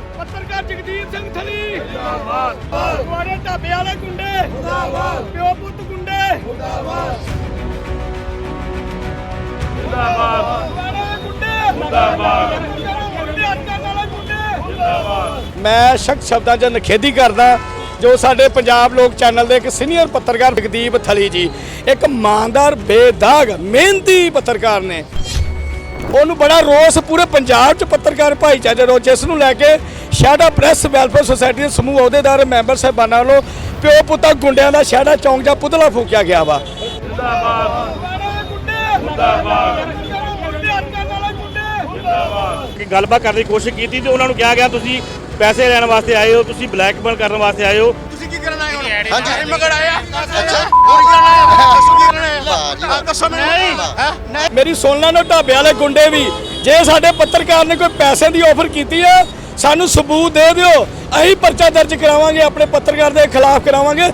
ਜਿੰਦਾਬਾਦ। ਪੱਤਰਕਾਰ ਜਗਦੀਪ ਸਿੰਘ ਥਲੀ। ਜਿੰਦਾਬਾਦ। ਤੁਹਾਡੇ ਢਾਬੇ ਵਾਲੇ ਗੁੰਡੇ। ਮੁਰਦਾਬਾਦ ਪਿਓ ਪੁੱਤ ਗੁੰਡੇ। ਜਿੰਦਾਬਾਦ। ਤੁਹਾਡੇ ਗੁੰਡੇ। ਮੁਰਦਾਬਾਦ। ਗੁੰਡੇ ਅੱਤਾਂ ਵਾਲੇ ਗੁੰਡੇ। ਜਿੰਦਾਬਾਦ। ਮੈਂ ਸ਼ਖਸ ਸ਼ਬਦਾਂ 'ਚ ਨਖੇਦੀ ਕਰਦਾ ਜੋ ਸਾਡੇ ਪੰਜਾਬ ਲੋਕ ਚੈਨਲ ਦੇ ਇੱਕ ਸੀਨੀਅਰ ਪੱਤਰਕਾਰ ਜਗਦੀਪ ਥਲੀ ਜੀ ਇੱਕ ਇਮਾਨਦਾਰ ਬੇਦਾਗ ਮਿਹਨਤੀ ਪੱਤਰਕਾਰ ਨੇ। ਉਹਨੂੰ ਬੜਾ ਰੋਸ ਪੂਰੇ ਪੰਜਾਬ 'ਚ ਪੱਤਰਕਾਰ ਭਾਈਚਾਰੇ ਰੋਸ ਜਿਸ ਨੂੰ ਲੈ ਕੇ ਸ਼ਾਡਾ ਪ੍ਰੈਸ, ਵੈਲਫੇਅਰ ਸੁਸਾਇਟੀ ਦੇ ਸਮੂਹ ਅਹੁਦੇਦਾਰ ਮੈਂਬਰ ਸਾਹਿਬਾਨਾਂ ਵੱਲੋਂ ਪਿਓ ਪੁੱਤਾਂ ਗੁੰਡਿਆਂ ਦਾ ਸ਼ਾਡਾ ਚੌਂਕ ਜਾਂ ਪੁਤਲਾ ਫੂਕਿਆ ਗਿਆ ਵਾ। ਕਿ ਗੱਲਬਾਤ ਕਰਨ ਦੀ ਕੋਸ਼ਿਸ਼ ਕੀਤੀ ਤੇ ਉਹਨਾਂ ਨੂੰ ਕਿਹਾ ਗਿਆ, ਤੁਸੀਂ ਪੈਸੇ ਲੈਣ ਵਾਸਤੇ ਆਏ ਹੋ, ਤੁਸੀਂ ਬਲੈਕਮੇਲ ਕਰਨ ਵਾਸਤੇ ਆਏ ਹੋ। ਹਾਂਜੀ। ਆਇਆ। ਅੱਛਾ। ਮੇਰੀ ਸੁਣ ਲੈਣ ਢਾਬੇ ਵਾਲੇ ਗੁੰਡੇ ਵੀ। ਜੇ ਸਾਡੇ ਪੱਤਰਕਾਰ ਨੇ ਕੋਈ ਪੈਸੇ ਦੀ ਆਫਰ ਕੀਤੀ ਹੈ ਸਾਨੂੰ ਸਬੂਤ ਦੇ ਦਿਓ। ਅਸੀਂ ਪਰਚਾ ਦਰਜ ਕਰਾਵਾਂਗੇ ਆਪਣੇ ਪੱਤਰਕਾਰ ਦੇ ਖਿਲਾਫ ਕਰਾਵਾਂਗੇ।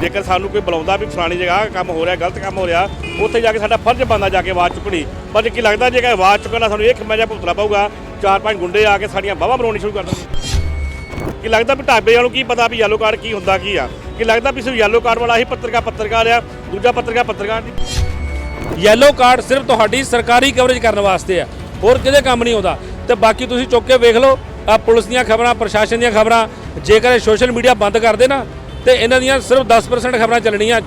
ਜੇਕਰ ਸਾਨੂੰ ਕੋਈ ਬੁਲਾਉਂਦਾ ਵੀ ਫਲਾਣੀ ਜਗ੍ਹਾ ਕੰਮ ਹੋ ਰਿਹਾ ਗਲਤ ਕੰਮ ਹੋ ਰਿਹਾ ਉੱਥੇ ਜਾ ਕੇ ਸਾਡਾ ਫਰਜ਼ ਬਣਦਾ ਜਾ ਕੇ ਆਵਾਜ਼ ਚੁੱਕਣੀ। ਪਰ ਕੀ ਲੱਗਦਾ ਜੇ ਕਿ ਆਵਾਜ਼ ਚੁੱਕਣਾ ਸਾਨੂੰ ਇਹ ਖਿਮਾ ਜਿਹਾ ਭੁਗਤਣਾ ਪਊਗਾ ਚਾਰ ਪੰਜ ਗੁੰਡੇ ਆ ਕੇ ਸਾਡੀਆਂ ਬਾਹਾਂ ਬਣਾਉਣੀ ਸ਼ੁਰੂ ਕਰ ਦੇਣਗੇ ਕੀ ਲੱਗਦਾ ਵੀ ਢਾਬੇ ਵਾਲੋਂ ਕੀ ਪਤਾ ਵੀ ਯੈਲੋ ਕਾਰਡ ਕੀ ਹੁੰਦਾ ਕੀ ਆ। ਕੀ ਲੱਗਦਾ ਵੀ ਸਿਰਫ ਯੈਲੋ ਕਾਰਡ ਵਾਲਾ ਹੀ ਪੱਤਰਕਾਰ ਪੱਤਰਕਾਰ ਆ, ਦੂਜਾ ਪੱਤਰਕਾਰ ਪੱਤਰਕਾਰ ਨਹੀਂ। ਯੈਲੋ ਕਾਰਡ ਸਿਰਫ ਤੁਹਾਡੀ ਸਰਕਾਰੀ ਕਵਰੇਜ ਕਰਨ ਵਾਸਤੇ ਆ, ਹੋਰ ਕਿਤੇ ਕੰਮ ਨਹੀਂ ਆਉਂਦਾ। ਤੇ ਬਾਕੀ ਤੁਸੀਂ ਚੁੱਕ ਕੇ ਵੇਖ ਲਓ ਆ ਪੁਲਿਸ ਦੀਆਂ ਖਬਰਾਂ, ਪ੍ਰਸ਼ਾਸਨ ਦੀਆਂ ਖਬਰਾਂ, ਜੇਕਰ ਇਹ ਸੋਸ਼ਲ ਮੀਡੀਆ ਬੰਦ ਕਰ ਦੇ ਨਾ, ਤੇ ਇਹਨਾਂ ਦੀਆਂ ਸਿਰਫ 10% ਖਬਰਾਂ ਚੱਲਣੀਆਂ।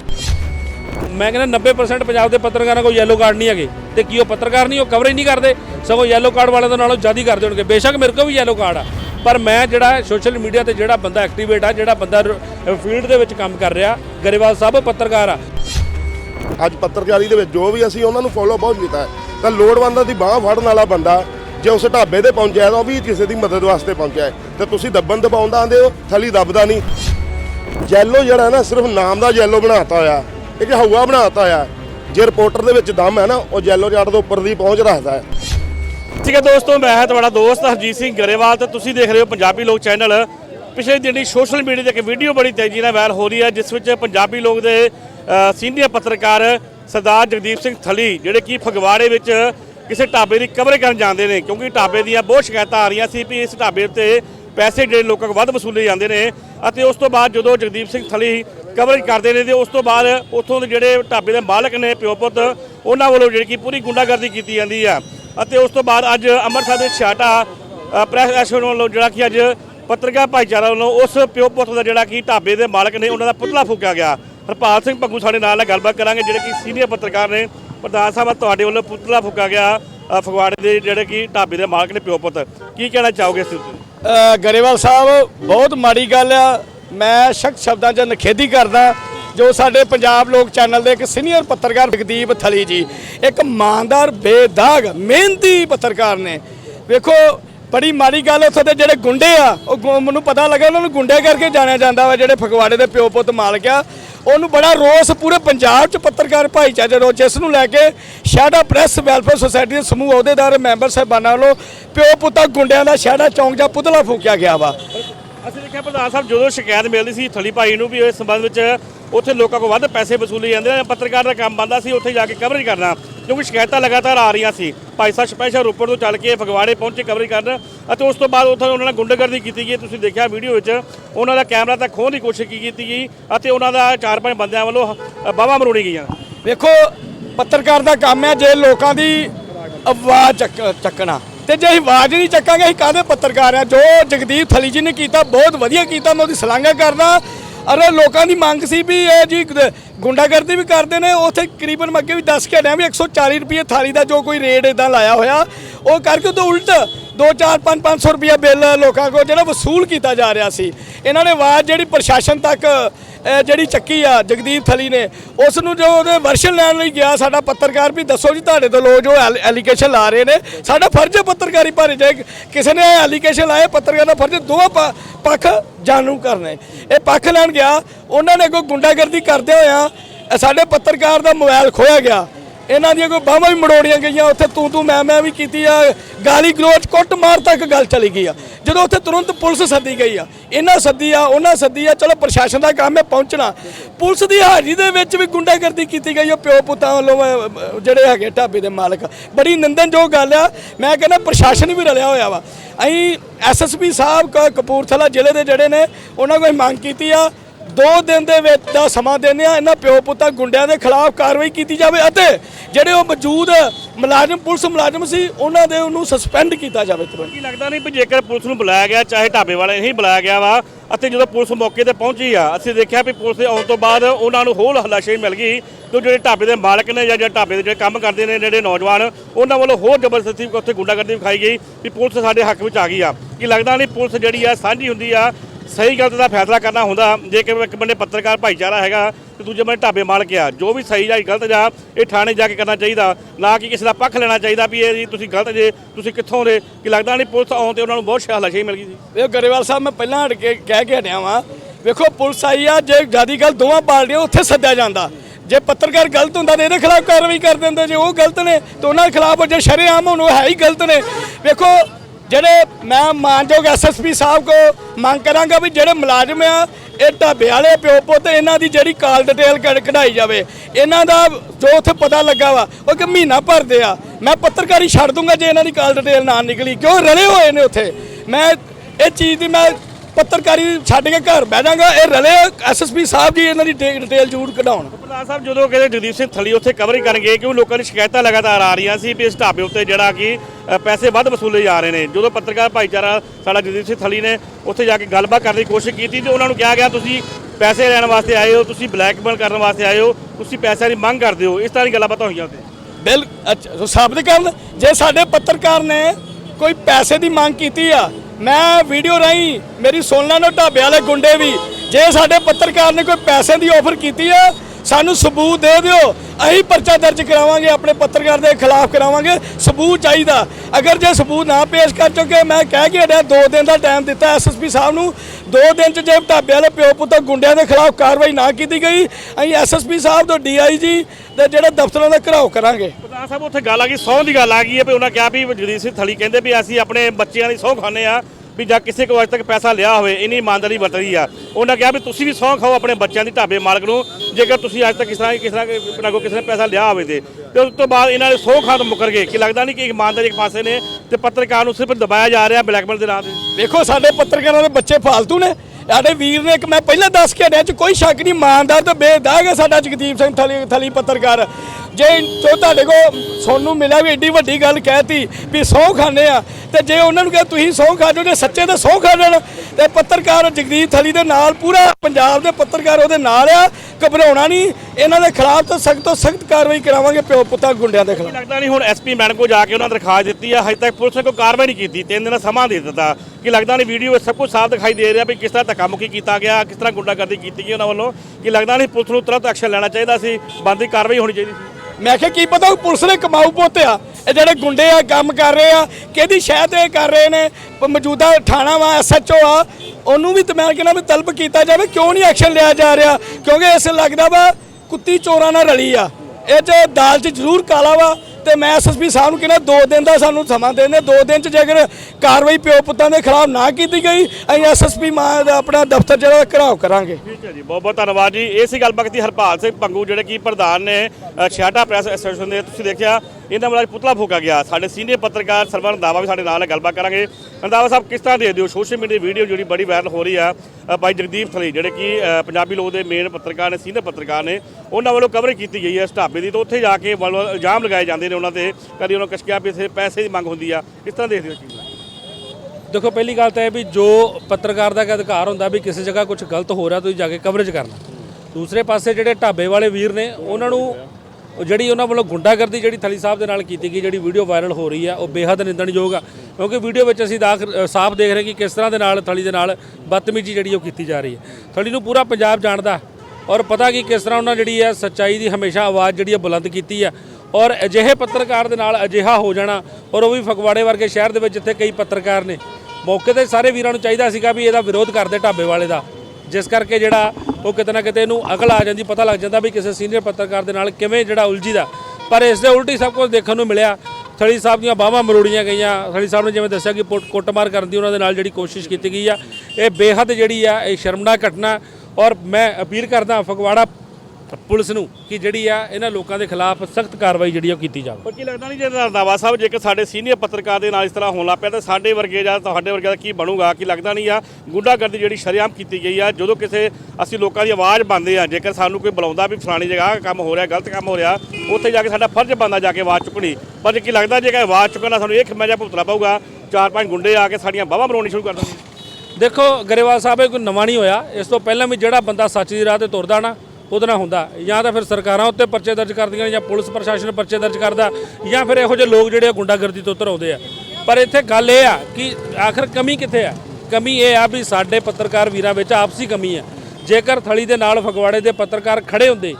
ਮੈਂ ਕਹਿੰਦਾ 90% ਪੰਜਾਬ ਦੇ ਪੱਤਰਕਾਰਾਂ ਕੋਲ ਯੈਲੋ ਕਾਰਡ ਨਹੀਂ ਹੈਗੇ। ਤੇ ਕੀ ਉਹ ਪੱਤਰਕਾਰ ਨਹੀਂ, ਉਹ ਕਵਰੇਜ ਨਹੀਂ ਕਰਦੇ। ਸਗੋਂ ਯੈਲੋ ਕਾਰਡ ਵਾਲਿਆਂ ਦੇ ਨਾਲੋਂ ਜ਼ਿਆਦਾ ਕਰਦੇ ਹੋਣਗੇ। ਬੇਸ਼ੱਕ ਮੇਰੇ ਕੋਲ ਵੀ ਯੈਲੋ ਕਾਰਡ ਆ। ਪਰ ਮੈਂ ਜਿਹੜਾ ਸੋਸ਼ਲ ਮੀਡੀਆ ਤੇ ਜਿਹੜਾ ਬੰਦਾ ਐਕਟੀਵੇਟ ਆ, ਜਿਹੜਾ ਬੰਦਾ ਫੀਲਡ ਦੇ ਵਿੱਚ ਕੰਮ ਕਰ ਰਿਹਾ, ਗਰੇਵਾਲ ਸਾਹਿਬ ਪੱਤਰਕਾਰ ਆ। ਅੱਜ ਪੱਤਰਕਾਰੀ ਦੇ ਵਿੱਚ ਜੋ ਵੀ ਅਸੀਂ ਉਹਨਾਂ ਨੂੰ ਫੋਲੋ ਬਹੁਤ ਕੀਤਾ ਤਾਂ ਲੋੜਵੰਦਾਂ ਦੀ ਬਾਹ ਫੜਨ ਵਾਲਾ ਬੰਦਾ ਜੇ ਉਸ ਢਾਬੇ ਤੇ ਪਹੁੰਚਿਆ ਤਾਂ ਉਹ ਵੀ ਕਿਸੇ ਦੀ ਮਦਦ ਵਾਸਤੇ ਪਹੁੰਚਿਆ ਹੈ। ਤੇ ਤੁਸੀਂ ਦੱਬਣ ਦਬਾਉਂਦਾ ਆਂਦੇ ਹੋ, ਥਲੀ ਦੱਬਦਾ ਨਹੀਂ। ਜੈਲੋ ਜਿਹੜਾ ਨਾ, ਸਿਰਫ ਨਾਮ ਦਾ ਜੈਲੋ ਬਣਾਤਾ ਹੋਇਆ। ਇੱਕ ਹਵਾ ਬਣਾਤਾ ਹੋਇਆ। ਜੇ ਰਿਪੋਰਟਰ ਦੇ ਵਿੱਚ ਦਮ ਹੈ ਨਾ, ਉਹ ਜੈਲੋ ਜੱਟ ਦੇ ਉੱਪਰ ਦੀ ਪਹੁੰਚ ਰੱਖਦਾ ਹੈ। ਠੀਕ ਹੈ ਦੋਸਤੋ, ਮੈਂ ਹਾਂ ਤੁਹਾਡਾ ਦੋਸਤ ਹਰਜੀਤ ਸਿੰਘ ਗਰੇਵਾਲ ਤੇ ਤੁਸੀਂ ਦੇਖ ਰਹੇ ਹੋ ਪੰਜਾਬੀ ਲੋਕ ਚੈਨਲ। ਪਿਛਲੇ ਦਿਨੀ ਸੋਸ਼ਲ ਮੀਡੀਆ ਤੇ ਇੱਕ ਵੀਡੀਓ ਬੜੀ ਤੇਜ਼ੀ ਨਾਲ ਵਾਇਰਲ ਹੋ ਰਹੀ ਹੈ, ਜਿਸ ਵਿੱਚ ਪੰਜਾਬੀ ਲੋਕ ਦੇ ਸੀਨੀਅਰ ਪੱਤਰਕਾਰ ਸਰਦਾਰ ਜਗਦੀਪ ਸਿੰਘ ਥਲੀ, ਜਿਹੜੇ ਕਿ ਫਗਵਾੜੇ ਵਿੱਚ ਕਿਸੇ ਢਾਬੇ ਦੀ ਕਵਰੇਜ ਕਰਨ ਜਾਂਦੇ ਨੇ, ਕਿਉਂਕਿ ਢਾਬੇ ਦੀਆਂ ਬਹੁਤ ਸ਼ਿਕਾਇਤਾਂ ਆ ਰਹੀਆਂ ਸੀ ਵੀ ਇਸ ਢਾਬੇ ਉੱਤੇ ਪੈਸੇ ਜਿਹੜੇ ਲੋਕਾਂ ਕੋਲ ਵੱਧ ਵਸੂਲੇ ਜਾਂਦੇ ਨੇ ਅਤੇ ਉਸ ਤੋਂ ਬਾਅਦ ਜਦੋਂ ਜਗਦੀਪ ਸਿੰਘ ਥਲੀ ਕਵਰੇਜ ਕਰਦੇ ਨੇ ਤੇ ਉਸ ਤੋਂ ਬਾਅਦ ਉੱਥੋਂ ਦੇ ਜਿਹੜੇ ਢਾਬੇ ਦੇ ਮਾਲਕ ਨੇ ਪਿਓ ਪੁੱਤ, ਉਹਨਾਂ ਵੱਲੋਂ ਜਿਹੜੀ ਕਿ ਪੂਰੀ ਗੁੰਡਾਗਰਦੀ ਕੀਤੀ ਜਾਂਦੀ ਆ। ਅਤੇ ਉਸ ਤੋਂ ਬਾਅਦ ਅੱਜ ਅੰਮ੍ਰਿਤਸਰ ਦੇ ਛਾਟਾ ਪ੍ਰੈਸ ਐਸੋਸੀਏਸ਼ਨ ਵੱਲੋਂ ਜਿਹੜਾ ਕਿ ਅੱਜ ਪੱਤਰਕਾਰ ਭਾਈਚਾਰਾ ਵੱਲੋਂ ਉਸ ਪਿਓ ਪੁੱਤ ਦਾ ਜਿਹੜਾ ਕਿ ਢਾਬੇ ਦੇ ਮਾਲਕ ਨੇ ਉਹਨਾਂ ਦਾ ਪੁਤਲਾ ਫੂਕਿਆ ਗਿਆ। ਹਰਪਾਲ ਸਿੰਘ ਭੱਗੂ ਸਾਡੇ ਨਾਲ ਹੈ ਗੱਲਬਾਤ ਕਰਾਂਗੇ, ਜਿਹੜੇ ਕਿ ਸੀਨੀਅਰ ਪੱਤਰਕਾਰ ਨੇ। ਪ੍ਰਧਾਨ ਸਾਹਿਬ ਤੁਹਾਡੇ ਵੱਲੋਂ ਪੁਤਲਾ ਫੂਕਿਆ ਗਿਆ ਫਗਵਾੜੇ ਦੇ ਜਿਹੜੇ ਕਿ ਢਾਬੇ ਦੇ ਮਾਲਕ ਨੇ ਪਿਓ ਪੁੱਤ। ਕੀ ਕਹਿਣਾ ਚਾਹੋਗੇ ਇਸ ਗਰੇਵਾਲ ਸਾਹਿਬ, ਬਹੁਤ ਮਾੜੀ ਗੱਲ ਆ। ਮੈਂ ਸ਼ਖਸ ਸ਼ਬਦਾਂ 'ਚ ਨਖੇਦੀ ਕਰਦਾ। ਜੋ ਸਾਡੇ ਪੰਜਾਬ ਲੋਕ ਚੈਨਲ ਦੇ ਇੱਕ ਸੀਨੀਅਰ ਪੱਤਰਕਾਰ ਜਗਦੀਪ ਥਲੀ ਜੀ, ਇੱਕ ਇਮਾਨਦਾਰ, ਬੇਦਾਗ, ਮਿਹਨਤੀ ਪੱਤਰਕਾਰ ਨੇ। ਵੇਖੋ, ਬੜੀ ਮਾੜੀ ਗੱਲ ਉੱਥੇ ਦੇ ਜਿਹੜੇ ਗੁੰਡੇ ਆ, ਉਹ ਗੁ- ਮੈਨੂੰ ਪਤਾ ਲੱਗਾ ਉਹਨਾਂ ਨੂੰ ਗੁੰਡੇ ਕਰਕੇ ਜਾਣਿਆ ਜਾਂਦਾ ਵਾ, ਜਿਹੜੇ ਫਗਵਾੜੇ ਦੇ ਪਿਓ ਪੁੱਤ ਮਾਲਕ ਆ। ਉਹਨੂੰ ਬੜਾ ਰੋਸ ਪੂਰੇ ਪੰਜਾਬ 'ਚ ਪੱਤਰਕਾਰ ਭਾਈਚਾਰੇ ਰੋਸ, ਜਿਸ ਨੂੰ ਲੈ ਕੇ ਸ਼ਾਡਾ ਪ੍ਰੈਸ, ਵੈਲਫੇਅਰ ਸੁਸਾਇਟੀ ਦੇ ਸਮੂਹ ਅਹੁਦੇਦਾਰ, ਮੈਂਬਰ ਸਾਹਿਬਾਨਾਂ ਵੱਲੋਂ ਪਿਓ ਪੁੱਤਾਂ ਗੁੰਡਿਆਂ ਦਾ ਸ਼ਾਡਾ ਚੌਂਕ ਜਾਂ ਪੁਤਲਾ ਫੂਕਿਆ ਗਿਆ ਵਾ। ਅਸੀਂ ਦੇਖਿਆ ਪ੍ਰਧਾਨ ਸਾਹਿਬ, ਜਦੋਂ ਸ਼ਿਕਾਇਤ ਮਿਲਦੀ ਸੀ ਥਲੀ ਭਾਈ ਨੂੰ ਵੀ ਇਸ ਸੰਬੰਧ ਵਿੱਚ ਉੱਥੇ ਲੋਕਾਂ ਕੋਲ ਵੱਧ ਪੈਸੇ ਵਸੂਲੇ ਜਾਂਦੇ ਨੇ ਪੱਤਰਕਾਰ ਦਾ ਕੰਮ ਬੰਦਾ ਸੀ, ਉੱਥੇ ਜਾ ਕੇ ਕਵਰੇਜ ਕਰਨਾ, ਕਿਉਂਕਿ ਸ਼ਿਕਾਇਤਾਂ ਲਗਾਤਾਰ ਆ ਰਹੀਆਂ ਸੀ। ਭਾਈ ਸਾਹਿਬ ਸਪੈਸ਼ਲ ਰੋਪੜ ਤੋਂ ਚੱਲ ਕੇ ਫਗਵਾੜੇ ਪਹੁੰਚੇ ਕਵਰੇਜ ਕਰਨ ਅਤੇ ਉਸ ਤੋਂ ਬਾਅਦ ਉੱਥੇ ਉਹਨਾਂ ਨਾਲ ਗੁੰਡਾਗਰਦੀ ਕੀਤੀ ਗਈ। ਤੁਸੀਂ ਦੇਖਿਆ ਵੀਡੀਓ ਵਿੱਚ ਉਹਨਾਂ ਦਾ ਕੈਮਰਾ ਤੱਕ ਖੋਹਣ ਦੀ ਕੋਸ਼ਿਸ਼ ਕੀ- ਕੀਤੀ ਗਈ ਅਤੇ ਉਹਨਾਂ ਦਾ ਚਾਰ ਪੰਜ ਬੰਦਿਆਂ ਵੱਲੋਂ ਬਾਵਾ ਮਰੋੜੀ ਗਈਆਂ। ਵੇਖੋ, ਪੱਤਰਕਾਰ ਦਾ ਕੰਮ ਹੈ ਜੇ ਲੋਕਾਂ ਦੀ ਆਵਾਜ਼ ਚੱਕ ਚੱਕਣਾ। ਤੇ ਜੇ ਅਸੀਂ ਆਵਾਜ਼ ਨਹੀਂ ਚੱਕਾਂਗੇ, ਅਸੀਂ ਕਾਹਦੇ ਪੱਤਰਕਾਰ ਆ? ਜੋ ਜਗਦੀਪ ਥਲੀ ਜੀ ਨੇ ਕੀਤਾ, ਬਹੁਤ ਵਧੀਆ ਕੀਤਾ, ਮੈਂ ਉਹਦੀ ਸ਼ਲਾਘਾ ਕਰਦਾ। ਅਰੇ ਲੋਕਾਂ ਦੀ ਮੰਗ ਸੀ ਵੀ ਇਹ ਜੀ ਗੁੰਡਾਗਰਦੀ ਵੀ ਕਰਦੇ ਨੇ, ਉੱਥੇ ਕਰੀਬਨ ਮੈਂ ਅੱਗੇ ਵੀ ਦੱਸ ਕੇ ਹਟਿਆ ਵੀ 140 ਰੁਪਏ ਥਾਲੀ ਦਾ ਜੋ ਕੋਈ ਰੇਟ ਇਦਾਂ ਲਾਇਆ ਹੋਇਆ ਉਹ ਕਰਕੇ ਉਹ ਤੋਂ ਉਲਟ 2 4 5 500 ਰੁਪਿਆ ਬਿੱਲ ਲੋਕਾਂ ਕੋਲ ਜਿਹੜਾ ਵਸੂਲ ਕੀਤਾ ਜਾ ਰਿਹਾ ਸੀ। ਇਹਨਾਂ ਨੇ ਆਵਾਜ਼ ਜਿਹੜੀ ਪ੍ਰਸ਼ਾਸਨ ਤੱਕ ਜਿਹੜੀ ਚੱਕੀ ਆ ਜਗਦੀਪ ਥਲੀ ਨੇ, ਉਸ ਨੂੰ ਜੋ ਉਹਦੇ ਵਰਸ਼ਨ ਲੈਣ ਲਈ ਗਿਆ ਸਾਡਾ ਪੱਤਰਕਾਰ ਵੀ ਦੱਸੋ ਜੀ ਤੁਹਾਡੇ ਤੋਂ ਲੋਕ ਜੋ ਐਲੀਗੇਸ਼ਨ ਲਾ ਰਹੇ ਨੇ। ਸਾਡਾ ਫਰਜ਼ ਹੈ ਪੱਤਰਕਾਰੀ ਭਰੇ ਜੇ ਕਿਸੇ ਨੇ ਐਲੀਗੇਸ਼ਨ ਲਾਏ, ਪੱਤਰਕਾਰ ਦਾ ਫਰਜ਼ ਦੋਵਾਂ ਪ- ਪੱਖ ਜਾਣੂ ਕਰਨੇ। ਇਹ ਪੱਖ ਲੈਣ ਗਿਆ, ਉਹਨਾਂ ਨੇ ਕੋਈ ਗੁੰਡਾਗਰਦੀ ਕਰਦੇ ਹੋਇਆ ਸਾਡੇ ਪੱਤਰਕਾਰ ਦਾ ਮੋਬਾਈਲ ਖੋਇਆ ਗਿਆ। ਇਹਨਾਂ ਦੀਆਂ ਕੋਈ ਬਾਹਾਂ ਵੀ ਮੜੋੜੀਆਂ ਗਈਆਂ। ਉੱਥੇ ਤੂੰ ਤੂੰ ਮੈਂ ਮੈਂ ਵੀ ਕੀਤੀ ਆ। ਗਾਲੀ ਗਲੋਚ, ਕੁੱਟ ਮਾਰ ਤੱਕ ਗੱਲ ਚਲੀ ਗਈ ਆ। ਜਦੋਂ ਉੱਥੇ ਤੁਰੰਤ ਪੁਲਿਸ ਸੱਦੀ ਗਈ ਆ, ਇਹਨਾਂ ਸੱਦੀ ਆ, ਉਹਨਾਂ ਸੱਦੀ ਆ, ਚਲੋ ਪ੍ਰਸ਼ਾਸਨ ਦਾ ਕੰਮ ਹੈ, ਪਹੁੰਚਣਾ। ਪੁਲਿਸ ਦੀ ਹਾਜ਼ਰੀ ਦੇ ਵਿੱਚ ਵੀ ਗੁੰਡਾਗਰਦੀ ਕੀਤੀ ਗਈ ਆ, ਪਿਓ ਪੁੱਤਾਂ ਵੱਲੋਂ ਜਿਹੜੇ ਹੈਗੇ ਢਾਬੇ ਦੇ ਮਾਲਕ। ਬੜੀ ਨਿੰਦਨਯੋਗ ਗੱਲ ਆ। ਮੈਂ ਕਹਿੰਦਾ ਪ੍ਰਸ਼ਾਸਨ ਵੀ ਰਲਿਆ ਹੋਇਆ ਵਾ। ਅਸੀਂ ਐਸਐਸਪੀ ਸਾਹਿਬ, ਕ- ਕਪੂਰਥਲਾ ਜ਼ਿਲ੍ਹੇ ਦੇ ਜਿਹੜੇ ਨੇ, ਉਹਨਾਂ ਕੋਲ ਮੰਗ ਕੀਤੀ ਆ ਦੋ ਦਿਨ ਦੇ ਵਿੱਚ ਦਾ ਸਮਾਂ ਦਿੰਦੇ ਆ ਇਹਨਾਂ ਪਿਓ ਪੁੱਤਾਂ ਗੁੰਡਿਆਂ ਦੇ ਖਿਲਾਫ ਕਾਰਵਾਈ ਕੀਤੀ ਜਾਵੇ ਅਤੇ ਜਿਹੜੇ ਉਹ ਮੌਜੂਦ ਮੁਲਾਜ਼ਮ, ਪੁਲਿਸ ਮੁਲਾਜ਼ਮ ਸੀ, ਉਹਨਾਂ ਦੇ ਉਹਨੂੰ ਸਸਪੈਂਡ ਕੀਤਾ ਜਾਵੇ ਤੁਰੰਤ। ਕੀ ਲੱਗਦਾ ਨਹੀਂ ਵੀ ਜੇਕਰ ਪੁਲਿਸ ਨੂੰ ਬੁਲਾਇਆ ਗਿਆ, ਚਾਹੇ ਢਾਬੇ ਵਾਲੇ ਨਹੀਂ ਬੁਲਾਇਆ ਗਿਆ ਵਾ, ਅਤੇ ਜਦੋਂ ਪੁਲਿਸ ਮੌਕੇ ਤੇ ਪਹੁੰਚੀ ਆ, ਅਸੀਂ ਦੇਖਿਆ ਵੀ ਪੁਲਿਸ ਦੇ ਆਉਣ ਤੋਂ ਬਾਅਦ ਉਹਨਾਂ ਨੂੰ ਹੋਰ ਹਲਾਸ਼ੇ ਮਿਲ ਗਈ, ਤੇ ਜਿਹੜੇ ਢਾਬੇ ਦੇ ਮਾਲਕ ਨੇ ਜਾਂ ਜਿਹੜੇ ਢਾਬੇ ਦੇ ਜਿਹੜੇ ਕੰਮ ਕਰਦੇ ਨੇ, ਜਿਹੜੇ ਨੌਜਵਾਨ, ਉਹਨਾਂ ਵੱਲੋਂ ਹੋਰ ਜ਼ਬਰਦਸਤੀ ਉੱਥੇ ਗੁੰਡਾਗਰਦੀ ਵਿਖਾਈ ਗਈ ਵੀ ਪੁਲਿਸ ਸਾਡੇ ਹੱਕ ਵਿੱਚ ਆ ਗਈ ਆ। ਕੀ ਲੱਗਦਾ ਨਹੀਂ ਪੁਲਿਸ ਜਿਹੜੀ ਆ, ਸਾਂਝੀ ਹੁੰਦੀ ਆ ਸਹੀ ਗਲਤ ਦਾ ਫੈਸਲਾ ਕਰਨਾ ਹੁੰਦਾ, ਜੇ ਕਿ ਇੱਕ ਬੰਦੇ ਪੱਤਰਕਾਰ ਭਾਈਚਾਰਾ ਹੈਗਾ ਤੇ ਦੂਜੇ ਬੰਦੇ ਢਾਬੇ ਮਾਲਕ ਆ, ਜੋ ਵੀ ਸਹੀ ਜਾਂ ਗਲਤ ਜਾਂ ਇਹ ਥਾਣੇ ਜਾ ਕੇ ਕਰਨਾ ਚਾਹੀਦਾ, ਨਾ ਕਿ ਕਿਸੇ ਦਾ ਪੱਖ ਲੈਣਾ ਚਾਹੀਦਾ ਵੀ ਇਹ ਜੀ ਤੁਸੀਂ ਗਲਤ ਜੇ, ਤੁਸੀਂ ਕਿੱਥੋਂ ਦੇ, ਕਿ ਲੱਗਦਾ ਨਹੀਂ ਪੁਲਿਸ ਆਉਣ ਤੇ ਉਹਨਾਂ ਨੂੰ ਬਹੁਤ ਸ਼ਾਹਲਾਸ਼ੀ ਮਿਲ ਗਈ ਸੀ ਇਹ ਗਰੇਵਾਲ ਸਾਹਿਬ, ਮੈਂ ਪਹਿਲਾਂ ਹਟ ਕੇ ਕਹਿ ਕੇ ਹਟਿਆ ਵਾਂ, ਵੇਖੋ ਪੁਲਿਸ ਆਈ ਆ, ਜੇ ਜਿਆਦੀ ਗੱਲ ਦੋਵਾਂ ਪਾਰਟੀਆਂ ਉੱਥੇ ਸੱਦਿਆ ਜਾਂਦਾ, ਜੇ ਪੱਤਰਕਾਰ ਗਲਤ ਹੁੰਦਾ ਤੇ ਇਹਦੇ ਖਿਲਾਫ ਕਾਰਵਾਈ ਕਰ ਦਿੰਦੇ, ਜੇ ਉਹ ਗਲਤ ਨੇ ਤੇ ਉਹਨਾਂ ਦੇ ਖਿਲਾਫ ਜੇ ਸ਼ਰੇਆਮ ਹੁਣ, ਉਹ ਹੈ ਹੀ ਗਲਤ ਨੇ। ਵੇਖੋ ਜਿਹੜੇ ਮੈਂ ਮਾਨਯੋਗ ਐਸਐਸਪੀ ਸਾਹਿਬ ਕੋ ਮੰਗ ਕਰਾਂਗਾ ਵੀ ਜਿਹੜੇ ਮੁਲਾਜ਼ਮ ਆ, ਇਹ ਢਾਬੇ ਵਾਲੇ ਪਿਓ ਪੁੱਤ ਇਹਨਾਂ ਦੀ ਜਿਹੜੀ ਕਾਲ ਡਿਟੇਲ ਕੱਢ ਕਢਾਈ ਜਾਵੇ। ਇਹਨਾਂ ਦਾ ਜੋ ਉੱਥੇ ਪਤਾ ਲੱਗਾ ਵਾ, ਉਹ ਕਿ ਮਹੀਨਾ ਭਰਦੇ ਆ। ਮੈਂ ਪੱਤਰਕਾਰੀ ਛੱਡ ਦੂੰਗਾ ਜੇ ਇਹਨਾਂ ਦੀ ਕਾਲ ਡਿਟੇਲ ਨਾ ਨਿਕਲੀ। ਕਿਉਂ ਰਲੇ ਹੋਏ ਨੇ ਉੱਥੇ? ਮੈਂ ਇਹ ਚੀਜ਼ ਦੀ ਮੈਂ ਪੱਤਰਕਾਰੀ ਛੱਡ ਕੇ ਘਰ ਬਹਿ ਜਾਗਾ। ਇਹ ਰਲੇ ਐਸਐਸਪੀ ਸਾਹਿਬ ਜੀ ਇਹਨਾਂ ਦੀ ਡਿਟੇਲ ਜ਼ਰੂਰ ਕਢਾਉਣ। ਪ੍ਰਧਾਨ ਸਾਹਿਬ ਜਦੋਂ ਕਹਿੰਦੇ ਜਗਦੀਪ ਸਿੰਘ ਥਲੀ ਉੱਥੇ ਕਵਰਿੰਗ ਕਰਨਗੇ ਕਿਉਂ ਲੋਕਾਂ ਦੀ ਸ਼ਿਕਾਇਤਾਂ ਲਗਾਤਾਰ ਆ ਰਹੀਆਂ ਸੀ ਵੀ ਇਸ ਢਾਬੇ ਉੱਤੇ ਜਿਹੜਾ ਕਿ ਪੈਸੇ ਵੱਧ ਵਸੂਲੇ ਜਾ ਰਹੇ ਨੇ। ਜਦੋਂ ਪੱਤਰਕਾਰ ਭਾਈਚਾਰਾ ਸਾਡਾ ਜਗਦੀਪ ਸਿੰਘ ਥਲੀ ਨੇ ਉੱਥੇ ਜਾ ਕੇ ਗੱਲਬਾਤ ਕਰਨ ਦੀ ਕੋਸ਼ਿਸ਼ ਕੀਤੀ ਤੇ ਉਹਨਾਂ ਨੂੰ ਕਿਹਾ ਗਿਆ ਤੁਸੀਂ ਪੈਸੇ ਲੈਣ ਵਾਸਤੇ ਆਏ ਹੋ ਤੁਸੀਂ ਬਲੈਕਮੇਲ ਕਰਨ ਵਾਸਤੇ ਆਏ ਹੋ ਤੁਸੀਂ ਪੈਸਿਆਂ ਦੀ ਮੰਗ ਕਰਦੇ ਹੋ। ਇਸ ਤਰ੍ਹਾਂ ਦੀ ਗੱਲਾਂ ਬਾਤਾਂ ਹੋਈਆਂ ਉੱਥੇ। ਬਿਲ ਅੱਛਾ ਸਾਬਤ ਕਰਨ ਜੇ ਸਾਡੇ ਪੱਤਰਕਾਰ ਨੇ ਕੋਈ ਪੈਸੇ ਦੀ ਮੰਗ ਕੀਤੀ ਆ ਮੈਂ ਵੀਡੀਓ ਰਾਹੀਂ ਮੇਰੀ ਸੁਣ ਲੈਣੋ ਢਾਬੇ ਵਾਲੇ ਗੁੰਡੇ ਵੀ। ਜੇ ਸਾਡੇ ਪੱਤਰਕਾਰ ਨੇ ਕੋਈ ਪੈਸੇ ਦੀ ਆਫਰ ਕੀਤੀ ਹੈ ਸਾਨੂੰ ਸਬੂਤ ਦੇ ਦਿਓ। ਅਸੀਂ ਪਰਚਾ ਦਰਜ ਕਰਾਵਾਂਗੇ, ਆਪਣੇ ਪੱਤਰਕਾਰ ਦੇ ਖਿਲਾਫ ਕਰਾਵਾਂਗੇ। ਸਬੂਤ ਚਾਹੀਦਾ। ਅਗਰ ਜੇ ਸਬੂਤ ਨਾ ਪੇਸ਼ ਕਰ ਚੁੱਕੇ, ਮੈਂ ਕਹਿ ਕੇ ਹਟਿਆ 2 ਦਿਨ ਦਾ ਟਾਈਮ ਦਿੱਤਾ ਐਸਐਸਪੀ ਸਾਹਿਬ ਨੂੰ। 2 ਦਿਨ ਚ ਜੇ ਢਾਬੇ ਵਾਲੇ ਪਿਓ ਪੁੱਤ ਗੁੰਡਿਆਂ ਦੇ ਖਿਲਾਫ ਕਾਰਵਾਈ ਨਾ ਕੀਤੀ ਗਈ, ਅਸੀਂ ਐਸਐਸਪੀ ਸਾਹਿਬ ਤੋਂ ਡੀਆਈਜੀ ਦੇ ਜਿਹੜੇ ਦਫ਼ਤਰਾਂ ਦਾ ਘਰਾਓ ਕਰਾਂਗੇ। ਪ੍ਰਧਾਨ ਸਾਹਿਬ, ਉੱਥੇ ਗੱਲ ਆ ਗਈ, ਸਹੁੰ ਦੀ ਗੱਲ ਆ ਗਈ ਹੈ ਵੀ ਉਹਨਾਂ ਕਿਹਾ ਵੀ ਜਗਦੀਪ ਸਿੰਘ ਥਲੀ ਕਹਿੰਦੇ ਵੀ ਅਸੀਂ ਆਪਣੇ ਬੱਚਿਆਂ ਦੀ ਸਹੁੰ ਖਾਂਦੇ ਆ ਵੀ ਜਾਂ ਕਿਸੇ ਕੋਲ ਅੱਜ ਤੱਕ ਪੈਸਾ ਲਿਆ ਹੋਵੇ, ਇਨੀ ਇਮਾਨਦਾਰੀ ਵਰਤਦੀ ਆ। ਉਹਨਾਂ ਕਿਹਾ ਵੀ ਤੁਸੀਂ ਵੀ ਸਹੁੰ ਖਾਓ ਆਪਣੇ ਬੱਚਿਆਂ ਦੀ ਢਾਬੇ ਮਾਲਕ ਨੂੰ, ਜੇਕਰ ਤੁਸੀਂ ਅੱਜ ਤੱਕ ਕਿਸ ਤਰ੍ਹਾਂ ਕਿਸ ਤਰ੍ਹਾਂ ਆਪਣਾ ਕਿਸੇ ਨੇ ਪੈਸਾ ਲਿਆ ਹੋਵੇ ਤੇ। ਤੇ ਉਸ ਤੋਂ ਬਾਅਦ ਇਹਨਾਂ ਨੇ ਸਹੁੰ ਖਾਣ ਤੋਂ ਮੁੱਕਰ ਗਏ, ਕਿ ਲੱਗਦਾ ਨਹੀਂ ਕਿ ਇਮਾਨਦਾਰੀ ਇੱਕ ਪਾਸੇ ਨੇ ਤੇ ਪੱਤਰਕਾਰ ਨੂੰ ਸਿਰਫ ਦਬਾਇਆ ਜਾ ਰਿਹਾ ਬਲੈਕਮੇਲ ਦੇ ਨਾਂ ਤੇ। ਵੇਖੋ ਸਾਡੇ ਪੱਤਰਕਾਰਾਂ ਦੇ ਬੱਚੇ ਫਾਲਤੂ ਨੇ। ਸਾਡੇ ਵੀਰ ਨੇ ਇੱਕ ਮੈਂ ਪਹਿਲਾਂ ਦੱਸ ਕੇ ਹਟਿਆ ਚ ਕੋਈ ਸ਼ੱਕ ਨਹੀਂ, ਇਮਾਨਦਾਰ ਤੇ ਬੇਦਾਗ ਹੈ ਸਾਡਾ ਜਗਦੀਪ ਸਿੰਘ ਥਲੀ ਥਲੀ ਪੱਤਰਕਾਰ। ਜੇ ਜੋ ਤੁਹਾਡੇ ਕੋ ਸੋਨੂੰ ਮਿਲਿਆ ਵੀ ਏਡੀ ਵੱਡੀ ਗੱਲ ਕਹਿਤੀ ਵੀ ਸਹੁੰ ਖਾਂਦੇ ਆ ਤੇ ਜੇ ਉਹਨਾਂ ਨੂੰ ਕਿਹਾ ਤੁਸੀਂ ਸਹੁੰ ਖਾ ਜਾਓ, ਜੇ ਸੱਚੇ ਤਾਂ ਸਹੁੰ ਖਾ ਜਾਣ। ਤੇ ਪੱਤਰਕਾਰ ਜਗਦੀਪ ਥਲੀ ਦੇ ਨਾਲ ਪੂਰਾ ਪੰਜਾਬ ਦੇ ਪੱਤਰਕਾਰ ਉਹਦੇ ਨਾਲ ਆ, ਘਬਰਾਉਣਾ ਨਹੀਂ। ਇਹਨਾਂ ਦੇ ਖਿਲਾਫ ਤਾਂ ਸਖਤ ਤੋਂ ਸਖਤ ਕਾਰਵਾਈ ਕਰਾਵਾਂਗੇ ਪਿਓ ਪੁੱਤਾਂ ਗੁੰਡਿਆਂ ਦੇ ਖਿਲਾਫ। ਲੱਗਦਾ ਨਹੀਂ ਹੁਣ ਐਸਪੀ ਮੈਡਮ ਕੋ ਜਾ ਕੇ ਉਹਨਾਂ ਨੇ ਦਰਖਾਸਤ ਦਿੱਤੀ ਆ, ਹਜੇ ਤੱਕ ਪੁਲਿਸ ਨੇ ਕੋਈ ਕਾਰਵਾਈ ਨਹੀਂ ਕੀਤੀ। ਤਿੰਨ ਦਿਨ ਸਮਾਂ ਦੇ ਦਿੱਤਾ। ਕਿ ਲੱਗਦਾ ਨਹੀਂ ਵੀਡੀਓ ਸਭ ਕੁਝ ਸਾਫ਼ ਦਿਖਾਈ ਦੇ ਰਿਹਾ ਵੀ ਕਿਸ ਤਰ੍ਹਾਂ ਧੱਕਾ ਮੁੱਕੀ ਕੀਤਾ ਗਿਆ, ਕਿਸ ਤਰ੍ਹਾਂ ਗੁੰਡਾਗਰਦੀ ਕੀਤੀ ਗਈ ਉਹਨਾਂ ਵੱਲੋਂ? ਕਿ ਲੱਗਦਾ ਨਹੀਂ ਪੁਲਿਸ ਨੂੰ ਤੁਰੰਤ ਐਕਸ਼ਨ ਲੈਣਾ ਚਾਹੀਦਾ ਸੀ? ਬੰਦੀ ਕਾਰਵਾਈ ਹੋਣੀ ਚਾਹੀਦੀ ਸੀ। ਮੈਂ ਕਿਹਾ, ਕੀ ਪਤਾ ਉਹ ਪੁਲਿਸ ਨੇ ਕਮਾਊ ਪੁੱਤ ਆ ਇਹ ਜਿਹੜੇ ਗੁੰਡੇ ਆ, ਕੰਮ ਕਰ ਰਹੇ ਆ, ਕਿਹਦੀ ਸ਼ਹਿ ਤੇ ਕਰ ਰਹੇ ਨੇ ਮੌਜੂਦਾ ਥਾਣਾ ਵਾ ਐਸਐਚਓ ਆ, ਉਹਨੂੰ ਵੀ ਤੇ ਮੈਂ ਕਹਿੰਦਾ ਵੀ ਤਲਬ ਕੀਤਾ ਜਾਵੇ, ਕਿਉਂ ਨਹੀਂ ਐਕਸ਼ਨ ਲਿਆ ਜਾ ਰਿਹਾ? ਕਿਉਂਕਿ ਇਸ ਲੱਗਦਾ ਵਾ ਕੁੱਤੀ ਚੋਰਾਂ ਨਾਲ ਰਲੀ ਆ। ਇਹ ਚ ਦਾਲ 'ਚ ਜ਼ਰੂਰ ਕਾਲਾ ਵਾ। ਤੇ ਮੈਂ ਐਸਐਸਪੀ ਸਾਹਿਬ ਨੂੰ ਕਹਿੰਦਾ 2 ਦਿਨ ਦਾ ਸਾਨੂੰ ਸਮਾਂ ਦੇ ਦਿੰਦੇ 2 ਦਿਨ 'ਚ ਜੇਕਰ ਕਾਰਵਾਈ ਪਿਓ ਪੁੱਤਾਂ ਦੇ ਖਿਲਾਫ ਨਾ ਕੀਤੀ ਗਈ, ਅਸੀਂ ਐਸਐਸਪੀ ਮਾਂ ਦਾ ਆਪਣਾ ਦਫ਼ਤਰ ਜਿਹੜਾ ਘਰਾਓ ਕਰਾਂਗੇ। ਠੀਕ ਹੈ ਜੀ, ਬਹੁਤ ਬਹੁਤ ਧੰਨਵਾਦ ਜੀ। ਇਹ ਸੀ ਗੱਲਬਾਤ ਦੀ ਹਰਪਾਲ ਸਿੰਘ ਪੰਗੂ, ਜਿਹੜੇ ਕਿ ਪ੍ਰਧਾਨ ਨੇ ਛਿਆਟਾ ਪ੍ਰੈਸ ਐਸੋਸੀਏਸ਼ਨ ਦੇ, ਤੁਸੀਂ ਦੇਖਿਆ ਇਹਨਾਂ ਵੱਲੋਂ ਅੱਜ ਪੁਤਲਾ ਫੂਕਾ ਗਿਆ। ਸਾਡੇ ਸੀਨੀਅਰ ਪੱਤਰਕਾਰ ਸਰਵਨ ਰੰਧਾਵਾ ਵੀ ਸਾਡੇ ਨਾਲ ਗੱਲਬਾਤ ਕਰਾਂਗੇ। ਰੰਧਾਵਾ ਸਾਹਿਬ, ਕਿਸ ਤਰ੍ਹਾਂ ਦੇਖਦੇ ਹੋ? ਸੋਸ਼ਲ ਮੀਡੀਆ ਵੀਡੀਓ ਜਿਹੜੀ ਬੜੀ ਵਾਇਰਲ ਹੋ ਰਹੀ ਆ ਭਾਈ ਜਗਦੀਪ ਥਲੀ, ਜਿਹੜੇ ਕਿ ਪੰਜਾਬੀ ਲੋਕ ਦੇ ਮੇਨ ਪੱਤਰਕਾਰ ਨੇ, ਸੀਨੀਅਰ ਪੱਤਰਕਾਰ ਨੇ, ਉਹਨਾਂ ਵੱਲੋਂ ਕਵਰੇਜ ਕੀਤੀ ਗਈ ਹੈ ਇਸ ਢਾਬੇ ਦੀ। ਤਾਂ ਉੱਥੇ ਜਾ ਕੇ ਵੱਲੋਂ ਇਲਜ਼ਾਮ ਲਗਾਏ ਜਾਂਦੇ ਨੇ ਉਹਨਾਂ ਤੇ, ਕਦੀ ਉਹਨਾਂ ਕਸ਼ਕਿਆ ਵੀ ਇੱਥੇ ਪੈਸੇ ਦੀ ਮੰਗ ਹੁੰਦੀ ਆ। ਕਿਸ ਤਰ੍ਹਾਂ ਦੇਖਦੇ ਹੋ ਚੀਜ਼ ਦੇਖੋ, ਪਹਿਲੀ ਗੱਲ ਤਾਂ ਇਹ ਵੀ ਜੋ ਪੱਤਰਕਾਰ ਦਾ ਇੱਕ ਅਧਿਕਾਰ ਹੁੰਦਾ ਵੀ ਕਿਸੇ ਜਗ੍ਹਾ ਕੁਝ ਗਲਤ ਹੋ ਰਿਹਾ, ਤੁਸੀਂ ਜਾ ਕੇ ਕਵਰੇਜ ਕਰਨਾ। ਦੂਸਰੇ ਪਾਸੇ ਜਿਹੜੇ ਢਾਬੇ ਵਾਲੇ ਵੀਰ ਨੇ, ਉਹਨਾਂ ਨੂੰ ਉਹ ਜਿਹੜੀ ਉਹਨਾਂ ਵੱਲੋਂ ਗੁੰਡਾਗਰਦੀ ਜਿਹੜੀ ਥਲੀ ਸਾਹਿਬ ਦੇ ਨਾਲ ਕੀਤੀ ਗਈ, ਜਿਹੜੀ ਵੀਡੀਓ ਵਾਇਰਲ ਹੋ ਰਹੀ ਆ ਉਹ ਬੇਹੱਦ ਨਿੰਦਣਯੋਗ ਆ। ਕਿਉਂਕਿ ਵੀਡੀਓ ਵਿੱਚ ਅਸੀਂ ਦਾਖ ਸਾਫ਼ ਦੇਖ ਰਹੇ ਕਿ ਕਿਸ ਤਰ੍ਹਾਂ ਦੇ ਨਾਲ, ਥਲੀ ਦੇ ਨਾਲ ਬਦਤਮੀਜ਼ੀ ਜਿਹੜੀ ਉਹ ਕੀਤੀ ਜਾ ਰਹੀ ਹੈ। ਥਲੀ ਨੂੰ ਪੂਰਾ ਪੰਜਾਬ ਜਾਣਦਾ ਔਰ ਪਤਾ ਕਿ ਕਿਸ ਤਰ੍ਹਾਂ ਉਹਨਾਂ ਜਿਹੜੀ ਹੈ ਸੱਚਾਈ ਦੀ ਹਮੇਸ਼ਾ ਆਵਾਜ਼ ਜਿਹੜੀ ਹੈ ਬੁਲੰਦ ਕੀਤੀ ਆ ਔਰ ਅਜਿਹੇ ਪੱਤਰਕਾਰ ਦੇ ਨਾਲ ਅਜਿਹਾ ਹੋ ਜਾਣਾ ਔਰ ਉਹ ਵੀ ਫਗਵਾੜੇ ਵਰਗੇ ਸ਼ਹਿਰ ਦੇ ਵਿੱਚ ਜਿੱਥੇ ਕਈ ਪੱਤਰਕਾਰ ਨੇ। ਮੌਕੇ ਤੇ ਸਾਰੇ ਵੀਰਾਂ ਨੂੰ ਚਾਹੀਦਾ ਸੀਗਾ ਵੀ ਇਹਦਾ ਵਿਰੋਧ ਕਰਦੇ ਢਾਬੇ ਵਾਲੇ ਦਾ। ਜਿਸ ਕਰਕੇ ਜਿਹੜਾ ਉਹ ਕਿਤੇ ਨਾ ਕਿਤੇ ਇਹਨੂੰ ਅਕਲ ਆ ਜਾਂਦੀ, ਪਤਾ ਲੱਗ ਜਾਂਦਾ ਵੀ ਕਿਸੇ ਸੀਨੀਅਰ ਪੱਤਰਕਾਰ ਦੇ ਨਾਲ ਕਿਵੇਂ ਜਿਹੜਾ ਉਲਝੀਦਾ ਪਰ ਇਸ ਦੇ ਉਲਟੀ ਸਭ ਕੁਝ ਦੇਖਣ ਨੂੰ ਮਿਲਿਆ। ਥਲੀ ਸਾਹਿਬ ਦੀਆਂ ਬਾਹਾਂ ਮਰੋੜੀਆਂ ਗਈਆਂ। ਥਲੀ ਸਾਹਿਬ ਨੇ ਜਿਵੇਂ ਦੱਸਿਆ ਕਿ ਪੁੱਟ- ਕੁੱਟਮਾਰ ਕਰਨ ਦੀ ਉਹਨਾਂ ਦੇ ਨਾਲ ਜਿਹੜੀ ਕੋਸ਼ਿਸ਼ ਕੀਤੀ ਗਈ ਆ। ਇਹ ਬੇਹੱਦ ਜਿਹੜੀ ਆ, ਇਹ ਸ਼ਰਮਨਾਕ ਘਟਨਾ। ਔਰ ਮੈਂ ਅਪੀਲ ਕਰਦਾ ਫਗਵਾੜਾ ਪੁਲਿਸ ਨੂੰ ਕਿ ਜਿਹੜੀ ਆ ਇਹਨਾਂ ਲੋਕਾਂ ਦੇ ਖਿਲਾਫ ਸਖਤ ਕਾਰਵਾਈ ਜਿਹੜੀ ਉਹ ਕੀਤੀ ਜਾਵੇ। ਪਰ ਕੀ ਲੱਗਦਾ ਨਹੀਂ ਜੇ ਰੰਧਾਵਾ ਸਾਹਿਬ ਜੇਕਰ ਸਾਡੇ ਸੀਨੀਅਰ ਪੱਤਰਕਾਰ ਦੇ ਨਾਲ ਇਸ ਤਰ੍ਹਾਂ ਹੋਣ ਲੱਗ ਪਿਆ ਤਾਂ ਸਾਡੇ ਵਰਗੇ ਜਾਂ ਤੁਹਾਡੇ ਵਰਗੇ ਦਾ ਕੀ ਬਣੂਗਾ? ਕੀ ਲੱਗਦਾ ਨਹੀਂ ਆ? ਗੁੰਡਾਗਰਦੀ ਜਿਹੜੀ ਸ਼ਰੇਆਮ ਕੀਤੀ ਗਈ ਆ ਜਦੋਂ ਕਿਸੇ ਅਸੀਂ ਲੋਕਾਂ ਦੀ ਆਵਾਜ਼ ਬੰਦੇ ਆ ਜੇਕਰ ਸਾਨੂੰ ਕੋਈ ਬੁਲਾਉਂਦਾ ਵੀ ਫਲਾਣੀ ਜਗ੍ਹਾ ਕੰਮ ਹੋ ਰਿਹਾ ਗਲਤ ਕੰਮ ਹੋ ਰਿਹਾ ਉੱਥੇ ਜਾ ਕੇ ਸਾਡਾ ਫਰਜ਼ ਬਣਦਾ ਜਾ ਕੇ ਆਵਾਜ਼ ਚੁੱਕਣੀ। ਪਰ ਕੀ ਲੱਗਦਾ ਜੇਕਰ ਆਵਾਜ਼ ਚੁੱਕਣਾ ਸਾਨੂੰ ਇਹ ਖਿਮਾ ਜਿਹਾ ਭੁਗਤਣਾ ਪਊਗਾ ਚਾਰ ਪੰਜ ਗੁੰਡੇ ਆ ਕੇ ਸਾਡੀਆਂ ਬਾਹਾਂ ਮਰੋਣੀ ਸ਼ੁਰੂ ਕਰ ਦੇਣਗੇ ਦੇਖੋ ਗਰੇਵਾਲ ਸਾਹਿਬ ਇਹ ਕੋਈ ਨਵਾਂ ਨਹੀਂ ਹੋਇਆ। ਇਸ ਤੋਂ ਪਹਿਲਾਂ ਵੀ ਜਿਹੜਾ ਬੰਦਾ ਸੱਚ ਦੀ ਰਾਹ ਤੇ ਤੁਰਦਾ ਨਾ ਉਹਦੇ ਨਾਲ ਹੁੰਦਾ। ਜਾਂ ਤਾਂ ਫਿਰ ਸਰਕਾਰਾਂ ਉੱਤੇ ਪਰਚੇ ਦਰਜ ਕਰਦੀਆਂ ਜਾਂ ਪੁਲਿਸ ਪ੍ਰਸ਼ਾਸਨ ਪਰਚੇ ਦਰਜ ਕਰਦਾ ਜਾਂ ਫਿਰ ਇਹੋ ਜਿਹੇ ਲੋਕ ਜਿਹੜੇ ਆ ਗੁੰਡਾਗਰਦੀ ਤੋਂ ਉੱਤਰ ਆਉਂਦੇ ਆ। ਪਰ ਇੱਥੇ ਗੱਲ ਇਹ ਆ ਕਿ ਆਖਰ ਕਮੀ ਕਿੱਥੇ ਆ? ਕਮੀ ਇਹ ਆ ਵੀ ਸਾਡੇ ਪੱਤਰਕਾਰ ਵੀਰਾਂ ਵਿੱਚ ਆਪਸੀ ਕਮੀ ਆ। ਜੇਕਰ ਥਲੀ ਦੇ ਨਾਲ ਫਗਵਾੜੇ ਦੇ ਪੱਤਰਕਾਰ ਖੜੇ ਹੁੰਦੇ,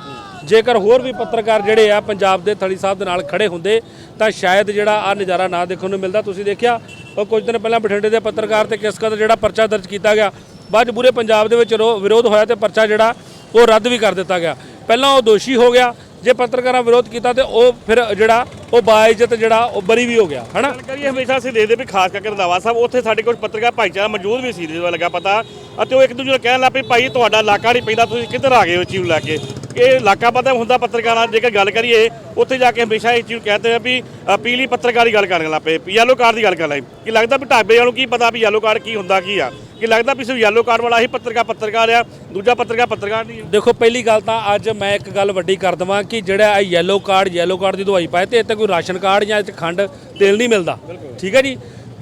ਜੇਕਰ ਹੋਰ ਵੀ ਪੱਤਰਕਾਰ ਜਿਹੜੇ ਆ ਪੰਜਾਬ ਦੇ ਥਲੀ ਸਾਹਿਬ ਦੇ ਨਾਲ ਖੜੇ ਹੁੰਦੇ, ਤਾਂ ਸ਼ਾਇਦ ਜਿਹੜਾ ਆ ਨਜ਼ਾਰਾ ਨਾ ਦੇਖਣ ਨੂੰ ਮਿਲਦਾ। ਤੁਸੀਂ ਦੇਖਿਆ, ਉਹ ਕੁਝ ਦਿਨ ਪਹਿਲਾਂ ਬਠਿੰਡੇ ਦੇ ਪੱਤਰਕਾਰ ਤੇ ਕਿਸ ਕਦਰ ਜਿਹੜਾ ਪਰਚਾ ਦਰਜ ਕੀਤਾ ਗਿਆ। ਬਾਅਦ 'ਚ ਪੂਰੇ ਪੰਜਾਬ ਦੇ ਵਿੱਚ ਰੋ- ਵਿਰੋਧ ਹੋਇਆ ਤੇ ਪਰਚਾ ਜਿਹੜਾ ਉਹ ਰੱਦ ਵੀ ਕਰ ਦਿੱਤਾ ਗਿਆ। ਪਹਿਲਾਂ ਉਹ ਦੋਸ਼ੀ ਹੋ ਗਿਆ। ਜੇ ਪੱਤਰਕਾਰਾਂ ਵਿਰੋਧ ਕੀਤਾ ਤੇ ਉਹ ਫਿਰ ਜਿਹੜਾ ਉਹ ਬਾਇਜ਼ਤ ਜਿਹੜਾ ਉਹ ਬਰੀ ਵੀ ਹੋ ਗਿਆ ਹਨਾ? ਗੱਲ ਕਰੀਏ ਹਮੇਸ਼ਾ ਅਸੀਂ ਦੇਖਦੇ ਵੀ ਖਾਸ ਕਰਕੇ ਰੰਧਾਵਾ ਸਾਹਿਬ ਉੱਥੇ ਸਾਡੇ ਕੋਲ ਪੱਤਰਕਾਰ ਭਾਈਚਾਰਾ ਮੌਜੂਦ ਵੀ ਸੀ ਜਦੋਂ ਲੱਗਾ ਪਤਾ। ਅਤੇ ਉਹ ਇੱਕ ਦੂਜੇ ਨੂੰ ਕਹਿਣ ਲੱਗ ਪਏ ਭਾਈ ਤੁਹਾਡਾ ਇਲਾਕਾ ਨਹੀਂ ਪੈਂਦਾ ਤੁਸੀਂ ਕਿੱਧਰ ਆ ਗਏ ਹੋ ਚੀਜ਼ ਨੂੰ ਲੈ ਕੇ? ਇਹ ਇਲਾਕਾ ਪਤਾ ਹੁੰਦਾ ਪੱਤਰਕਾਰਾਂ ਜੇਕਰ ਗੱਲ ਕਰੀਏ ਉੱਥੇ ਜਾ ਕੇ ਹਮੇਸ਼ਾ ਇਹ ਚੀਜ਼ ਕਹਿੰਦੇ ਆ ਵੀ ਅ, ਪੀਲੀ ਪੱਤਰਕਾਰੀ ਗੱਲ ਕਰਨ ਲੱਗ ਪਏ? ਯੈਲੋ ਕਾਰਡ ਦੀ ਗੱਲ ਲੱਗ ਪਏ। ਕੀ ਲੱਗਦਾ ਵੀ ਢਾਬੇ ਵਾਲੋਂ ਕੀ ਪਤਾ ਵੀ ਯੈਲੋ ਕਾਰਡ ਕੀ ਹੁੰਦਾ ਕੀ ਆ? ਕੀ ਲੱਗਦਾ ਵੀ ਸਿਰਫ ਯੈਲੋ ਕਾਰਡ ਵਾਲਾ ਹੀ ਪੱਤਰਕਾਰ ਪੱਤਰਕਾਰ ਆ ਦੂਜਾ ਪੱਤਰਕਾਰ ਪੱਤਰਕਾਰ ਨਹੀਂ ਦੇਖੋ ਪਹਿਲੀ ਗੱਲ ਤਾਂ ਅੱਜ ਮੈਂ ਇੱਕ ਗੱਲ ਵੱਡੀ ਕਰ ਦਵਾਂ ਕਿ ਜਿਹੜਾ ਇਹ ਯੈਲੋ ਕਾਰਡ ਯੈਲੋ ਕਾਰਡ ਦੀ ਦਵਾਈ ਪਾਏ ਤੇ ਇੱਥੇ ਕੋਈ ਰਾਸ਼ਨ ਕਾਰਡ ਜਾਂ ਖੰਡ, ਤੇਲ ਨਹੀਂ ਮਿਲਦਾ। ਠੀਕ ਹੈ ਜੀ?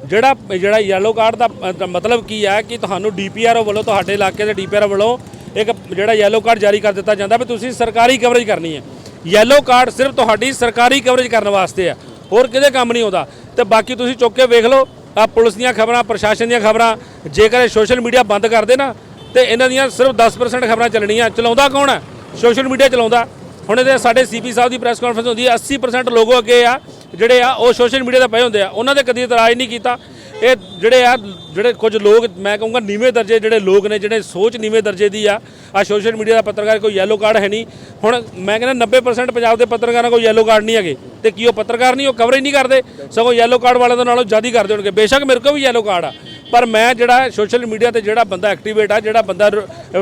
ਜਿਹੜਾ ਜਿਹੜਾ ਯੈਲੋ ਕਾਰਡ ਦਾ ਮਤਲਬ ਕੀ ਹੈ ਕਿ ਤੁਹਾਨੂੰ ਡੀਪੀਆਰ ਵੱਲੋਂ, ਤੁਹਾਡੇ ਇਲਾਕੇ ਦੇ ਡੀਪੀਆਰ ਵੱਲੋਂ ਇੱਕ ਜਿਹੜਾ ਯੈਲੋ ਕਾਰਡ ਜਾਰੀ ਕਰ ਦਿੱਤਾ ਜਾਂਦਾ ਵੀ ਤੁਸੀਂ ਸਰਕਾਰੀ ਕਵਰੇਜ ਕਰਨੀ ਹੈ। ਯੈਲੋ ਕਾਰਡ ਸਿਰਫ ਤੁਹਾਡੀ ਸਰਕਾਰੀ ਕਵਰੇਜ ਕਰਨ ਵਾਸਤੇ ਆ ਹੋਰ ਕਿਤੇ ਕੰਮ ਨਹੀਂ ਆਉਂਦਾ? ਤੇ ਬਾਕੀ ਤੁਸੀਂ ਚੁੱਕ ਕੇ ਵੇਖ ਲਓ ਆ ਪੁਲਿਸ ਦੀਆਂ ਖਬਰਾਂ, ਪ੍ਰਸ਼ਾਸਨ ਦੀਆਂ ਖਬਰਾਂ, ਜੇਕਰ ਇਹ ਸੋਸ਼ਲ ਮੀਡੀਆ ਬੰਦ ਕਰ ਦੇ ਨਾ, ਤੇ ਇਹਨਾਂ ਦੀਆਂ ਸਿਰਫ 10% ਖਬਰਾਂ ਚੱਲਣੀਆਂ। ਚਲਾਉਂਦਾ ਕੌਣ ਹੈ? ਸੋਸ਼ਲ ਮੀਡੀਆ ਚਲਾਉਂਦਾ। ਹੁਣ ਇਹਦੇ ਸਾਡੇ ਸੀਪੀ ਸਾਹਿਬ ਦੀ ਪ੍ਰੈਸ ਕਾਨਫਰੰਸ ਹੁੰਦੀ ਹੈ 80% ਲੋਗੋ ਅੱਗੇ ਆ, ਜਿਹੜੇ ਆ, ਉਹ ਸੋਸ਼ਲ ਮੀਡੀਆ ਤੇ ਪਏ ਹੁੰਦੇ ਆ, ਉਹਨਾਂ ਦੇ ਕਦੀ ਇਤਰਾਜ਼ ਨਹੀਂ ਕੀਤਾ। ਇਹ ਜਿਹੜੇ ਆ, ਜਿਹੜੇ ਕੁਝ ਲੋਕ, ਮੈਂ ਕਹੂੰਗਾ ਨੀਵੇਂ ਦਰਜੇ ਜਿਹੜੇ ਲੋਕ ਨੇ, ਜਿਹੜੇ ਸੋਚ ਨੀਵੇਂ ਦਰਜੇ ਦੀ ਆ ਆ ਸੋਸ਼ਲ ਮੀਡੀਆ ਦਾ ਪੱਤਰਕਾਰ ਕੋਈ ਯੈਲੋ ਕਾਰਡ ਹੈ ਨਹੀਂ। ਹੁਣ ਮੈਂ ਕਹਿੰਦਾ 90% ਪੰਜਾਬ ਦੇ ਪੱਤਰਕਾਰਾਂ ਕੋਲ ਯੈਲੋ ਕਾਰਡ ਨਹੀਂ ਹੈਗੇ। ਤੇ ਕੀ ਉਹ ਪੱਤਰਕਾਰ ਨਹੀਂ, ਉਹ ਕਵਰੇਜ ਨਹੀਂ ਕਰਦੇ? ਸਗੋਂ ਯੈਲੋ ਕਾਰਡ ਵਾਲਿਆਂ ਦੇ ਨਾਲੋਂ ਜ਼ਿਆਦਾ ਕਰਦੇ ਹੋਣਗੇ। ਬੇਸ਼ੱਕ ਮੇਰੇ ਕੋਲ ਵੀ ਯੈਲੋ ਕਾਰਡ ਆ। ਪਰ ਮੈਂ ਜਿਹੜਾ ਸੋਸ਼ਲ ਮੀਡੀਆ ਤੇ ਜਿਹੜਾ ਬੰਦਾ ਐਕਟੀਵੇਟ ਆ, ਜਿਹੜਾ ਬੰਦਾ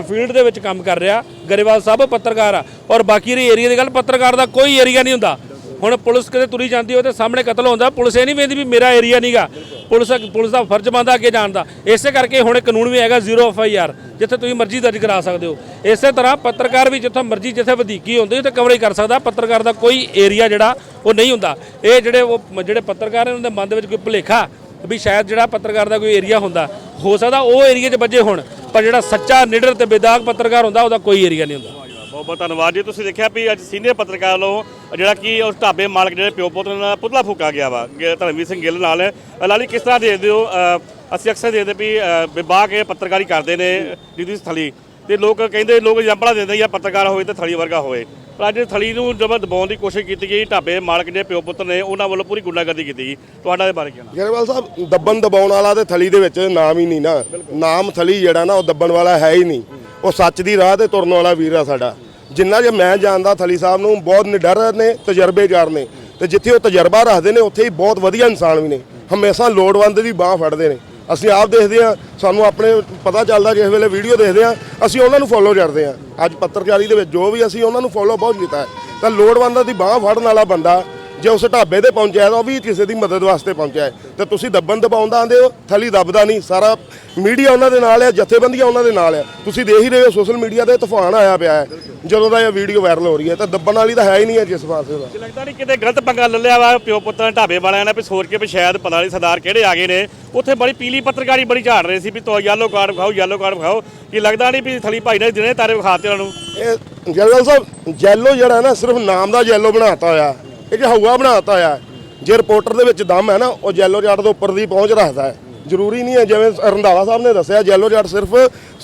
ਫੀਲਡ ਦੇ ਵਿੱਚ ਕੰਮ ਕਰ ਰਿਹਾ, ਗਰੇਵਾਲ ਸਾਹਿਬ ਪੱਤਰਕਾਰ ਆ। ਔਰ ਬਾਕੀ ਦੇ ਏਰੀਆ ਦੀ ਗੱਲ, ਪੱਤਰਕਾਰ ਦਾ ਕੋਈ ਏਰੀਆ ਨਹੀਂ ਹੁੰਦਾ। ਹੁਣ ਪੁਲਿਸ ਕਦੇ ਤੁਰੀ ਜਾਂਦੀ ਹੋਵੇ ਤੇ ਸਾਹਮਣੇ ਕਤਲ ਹੁੰਦਾ, ਪੁਲਿਸ ਇਹ ਨਹੀਂ ਵੇਖਦੀ ਵੀ ਮੇਰਾ ਏਰੀਆ ਨਹੀਂਗਾ ਪੁਲਿਸ ਪੁਲਿਸ ਦਾ ਫਰਜ਼ ਬਣਦਾ ਅੱਗੇ ਜਾਣ ਦਾ। ਇਸੇ ਕਰਕੇ ਹੁਣ ਕਾਨੂੰਨ ਵੀ ਹੈਗਾ ਜ਼ੀਰੋ ਐਫ ਆਈ ਆਰ, ਜਿੱਥੇ ਤੁਸੀਂ ਮਰਜ਼ੀ ਦਰਜ ਕਰਾ ਸਕਦੇ ਹੋ। ਇਸੇ ਤਰ੍ਹਾਂ ਪੱਤਰਕਾਰ ਵੀ ਜਿੱਥੇ ਮਰਜ਼ੀ ਜਿੱਥੇ ਵਧੀਕੀ ਹੁੰਦੀ ਉੱਥੇ ਕਵਰੇਜ ਕਰ ਸਕਦਾ। ਪੱਤਰਕਾਰ ਦਾ ਕੋਈ ਏਰੀਆ ਜਿਹੜਾ, ਉਹ ਨਹੀਂ ਹੁੰਦਾ। ਇਹ ਜਿਹੜੇ ਉਹ ਜਿਹੜੇ ਪੱਤਰਕਾਰ ਨੇ ਉਹਨਾਂ ਦੇ ਮਨ ਦੇ ਵਿੱਚ ਕੋਈ ਭੁਲੇਖਾ ਵੀ ਸ਼ਾਇਦ ਜਿਹੜਾ ਪੱਤਰਕਾਰ ਦਾ ਕੋਈ ਏਰੀਆ ਹੁੰਦਾ। ਹੋ ਸਕਦਾ ਉਹ ਏਰੀਆ 'ਚ ਵੱਜੇ ਹੋਣ, ਪਰ ਜਿਹੜਾ ਸੱਚਾ, ਨਿਡਰ ਤੇ ਬੇਦਾਗ ਪੱਤਰਕਾਰ ਹੁੰਦਾ, ਉਹਦਾ ਕੋਈ ਏਰੀਆ ਨਹੀਂ ਹੁੰਦਾ। ਬਹੁਤ ਬਹੁਤ ਧੰਨਵਾਦ ਜੀ। ਤੁਸੀਂ ਦੇਖਿਆ ਵੀ ਅੱਜ ਸੀਨੀਅਰ ਪੱਤਰਕਾਰ ਵੱਲੋਂ ਜਿਹੜਾ ਕਿ ਉਸ ਢਾਬੇ ਮਾਲਕ ਜਿਹੜੇ ਪਿਓ ਪੁੱਤ ਨਾਲ ਪੁਤਲਾ ਫੂਕਾ ਗਿਆ ਵਾ ਗ- ਧਰਮਵੀਰ ਸਿੰਘ ਗਿੱਲ ਨਾਲ। ਲਾਲੀ ਕਿਸ ਤਰ੍ਹਾਂ ਦੇਖਦੇ ਹੋ? ਅ, ਅਸੀਂ ਅਕਸਰ ਦੇਖਦੇ ਵੀ ਅ, ਇਹ ਪੱਤਰਕਾਰੀ ਕਰਦੇ ਨੇ ਜਿਹਦੀ ਥਲੀ। ਤੇ ਲੋਕ ਕਹਿੰਦੇ ਲੋਕ ਐਗਜ਼ਾਮਪਲਾਂ ਦਿੰਦੇ ਜਾਂ ਪੱਤਰਕਾਰ ਹੋਵੇ ਤੇ ਥਲੀ ਵਰਗਾ ਹੋਵੇ। ਪਰ ਅੱਜ ਥਲੀ ਨੂੰ ਜਦੋਂ ਦਬਾਉਣ ਦੀ ਕੋਸ਼ਿਸ਼ ਕੀਤੀ ਗਈ। ਢਾਬੇ ਮਾਲਕ ਜਿਹੜੇ ਪਿਓ ਪੁੱਤ ਨੇ ਉਹਨਾਂ ਵੱਲੋਂ ਪੂਰੀ ਗੁੰਡਾਗਰਦੀ ਕੀਤੀ ਗਈ। ਤੁਹਾਡਾ ਇਹਦੇ ਬਾਰੇ ਕੀ ਕਹਿਣਾ? ਗਰੇਵਾਲ ਸਾਹਿਬ ਦੱਬਣ ਦਬਾਉਣ ਵਾਲਾ ਤੇ ਥਲੀ ਦੇ ਵਿੱਚ ਨਾਮ ਹੀ ਨਹੀਂ ਨਾ। ਨਾਮ ਥਲੀ ਜਿਹੜਾ ਨਾ ਉਹ ਦੱਬਣ ਵਾਲਾ ਹੈ ਹੀ ਨਹੀਂ। ਉਹ ਸੱਚ ਦੀ ਰਾਹ ਤੇ ਤੁਰਨ ਵਾਲਾ ਵੀਰ ਆ ਸਾਡਾ। ਜਿੰਨਾ ਜੇ ਮੈਂ ਜਾਣਦਾ ਥਲੀ ਸਾਹਿਬ ਨੂੰ, ਬਹੁਤ ਨਿਡਰ ਨੇ, ਤਜਰਬੇਕਾਰ ਨੇ। ਤੇ ਜਿੱਥੇ ਉਹ ਤਜਰਬਾ ਰੱਖਦੇ ਨੇ, ਉੱਥੇ ਹੀ ਬਹੁਤ ਵਧੀਆ ਇਨਸਾਨ ਵੀ ਨੇ। ਹਮੇਸ਼ਾ ਲੋੜਵੰਦ ਦੀ ਬਾਹ ਫੜਦੇ ਨੇ। ਅਸੀਂ ਆਪ ਦੇਖਦੇ ਆ ਸਾਨੂੰ ਆਪਣੇ ਪਤਾ ਚੱਲਦਾ ਜਿਸ ਵੇਲੇ ਵੀਡੀਓ ਦੇਖਦੇ ਆ ਅਸੀਂ ਉਹਨਾਂ ਨੂੰ ਫੋਲੋ ਕਰਦੇ ਆ ਅੱਜ ਪੱਤਰਕਾਰੀ ਦੇ ਵਿੱਚ ਜੋ ਵੀ ਅਸੀਂ ਉਹਨਾਂ ਨੂੰ ਫੋਲੋ ਬਹੁਤ ਕੀਤਾ ਹੈ। ਤਾਂ ਲੋੜਵੰਦਾਂ ਦੀ ਬਾਹ ਫੜਨ ਵਾਲਾ ਬੰਦਾ ਜੇ ਉਸ ਢਾਬੇ ਤੇ ਪਹੁੰਚਿਆ ਤਾਂ ਉਹ ਵੀ ਕਿਸੇ ਦੀ ਮਦਦ ਵਾਸਤੇ ਪਹੁੰਚਿਆ ਹੈ। ਤੇ ਤੁਸੀਂ ਦੱਬਣ ਦਬਾਉਂਦਾ ਆਂਦੇ ਹੋ ਥਲੀ ਦੱਬਦਾ ਨਹੀਂ ਸਾਰਾ ਮੀਡੀਆ ਉਹਨਾਂ ਦੇ ਨਾਲ ਹੈ ਜਥੇਬੰਦੀਆਂ ਉਹਨਾਂ ਦੇ ਨਾਲ ਹੈ ਤੁਸੀਂ ਦੇਖ ਹੀ ਰਹੇ ਹੋ ਸੋਸ਼ਲ ਮੀਡੀਆ ਤੇ ਤੂਫਾਨ ਆਇਆ ਪਿਆ ਹੈ। ਜਦੋਂ ਦਾ ਇਹ ਵੀਡੀਓ ਵਾਇਰਲ ਹੋ ਰਹੀ ਹੈ ਤਾਂ ਦੱਬਣ ਵਾਲੀ ਤਾਂ ਹੈ ਹੀ ਨਹੀਂ ਹੈ ਜਿਸ ਪਾਸੇ ਦਾ। ਲੱਗਦਾ ਨਹੀਂ ਕਿਤੇ ਗਲਤ ਪੰਗਾ ਲੈ ਲਿਆ ਵਾ ਪਿਓ ਪੁੱਤਾਂ ਢਾਬੇ ਵਾਲਿਆਂ ਨੇ ਵੀ ਸੋਚ ਕੇ ਵੀ ਸ਼ਾਇਦ ਪਤਾ ਨਹੀਂ ਸਰਦਾਰ ਕਿਹੜੇ ਆ ਗਏ ਨੇ। ਉੱਥੇ ਬੜੀ ਪੀਲੀ ਪੱਤਰਕਾਰੀ ਬੜੀ ਝਾੜ ਰਹੇ ਸੀ ਵੀ ਤੋ ਯੈਲੋ ਕਾਰਡ ਵਿਖਾਓ ਯੈਲੋ ਕਾਰਡ ਵਿਖਾਓ। ਕੀ ਲੱਗਦਾ ਨਹੀਂ ਵੀ ਥਲੀ ਭਾਈ ਨੇ ਦਿਨੇ ਤਾਰੇ ਵਿਖਾਤੇ ਉਹਨਾਂ ਨੂੰ? ਇਹ ਜਨਰਲ ਸਾਹਿਬ ਜੈਲੋ ਜਿਹੜਾ ਨਾ ਸਿਰਫ ਨਾਮ ਦਾ ਜੈਲੋ ਬਣਾਤਾ ਹੋਇਆ। ਇੱਕ ਜੇ ਹਵਾ ਬਣਾਤਾ ਆ ਜੇ ਰਿਪੋਰਟਰ ਦੇ ਵਿੱਚ ਦਮ ਹੈ ਨਾ, ਉਹ ਜੈਲੋ ਜੱਟ ਦੇ ਉੱਪਰ ਦੀ ਪਹੁੰਚ ਰੱਖਦਾ ਹੈ। ਜ਼ਰੂਰੀ ਨਹੀਂ ਹੈ, ਜਿਵੇਂ ਰੰਧਾਵਾ ਸਾਹਿਬ ਨੇ ਦੱਸਿਆ ਜੈਲੋ ਜੱਟ ਸਿਰਫ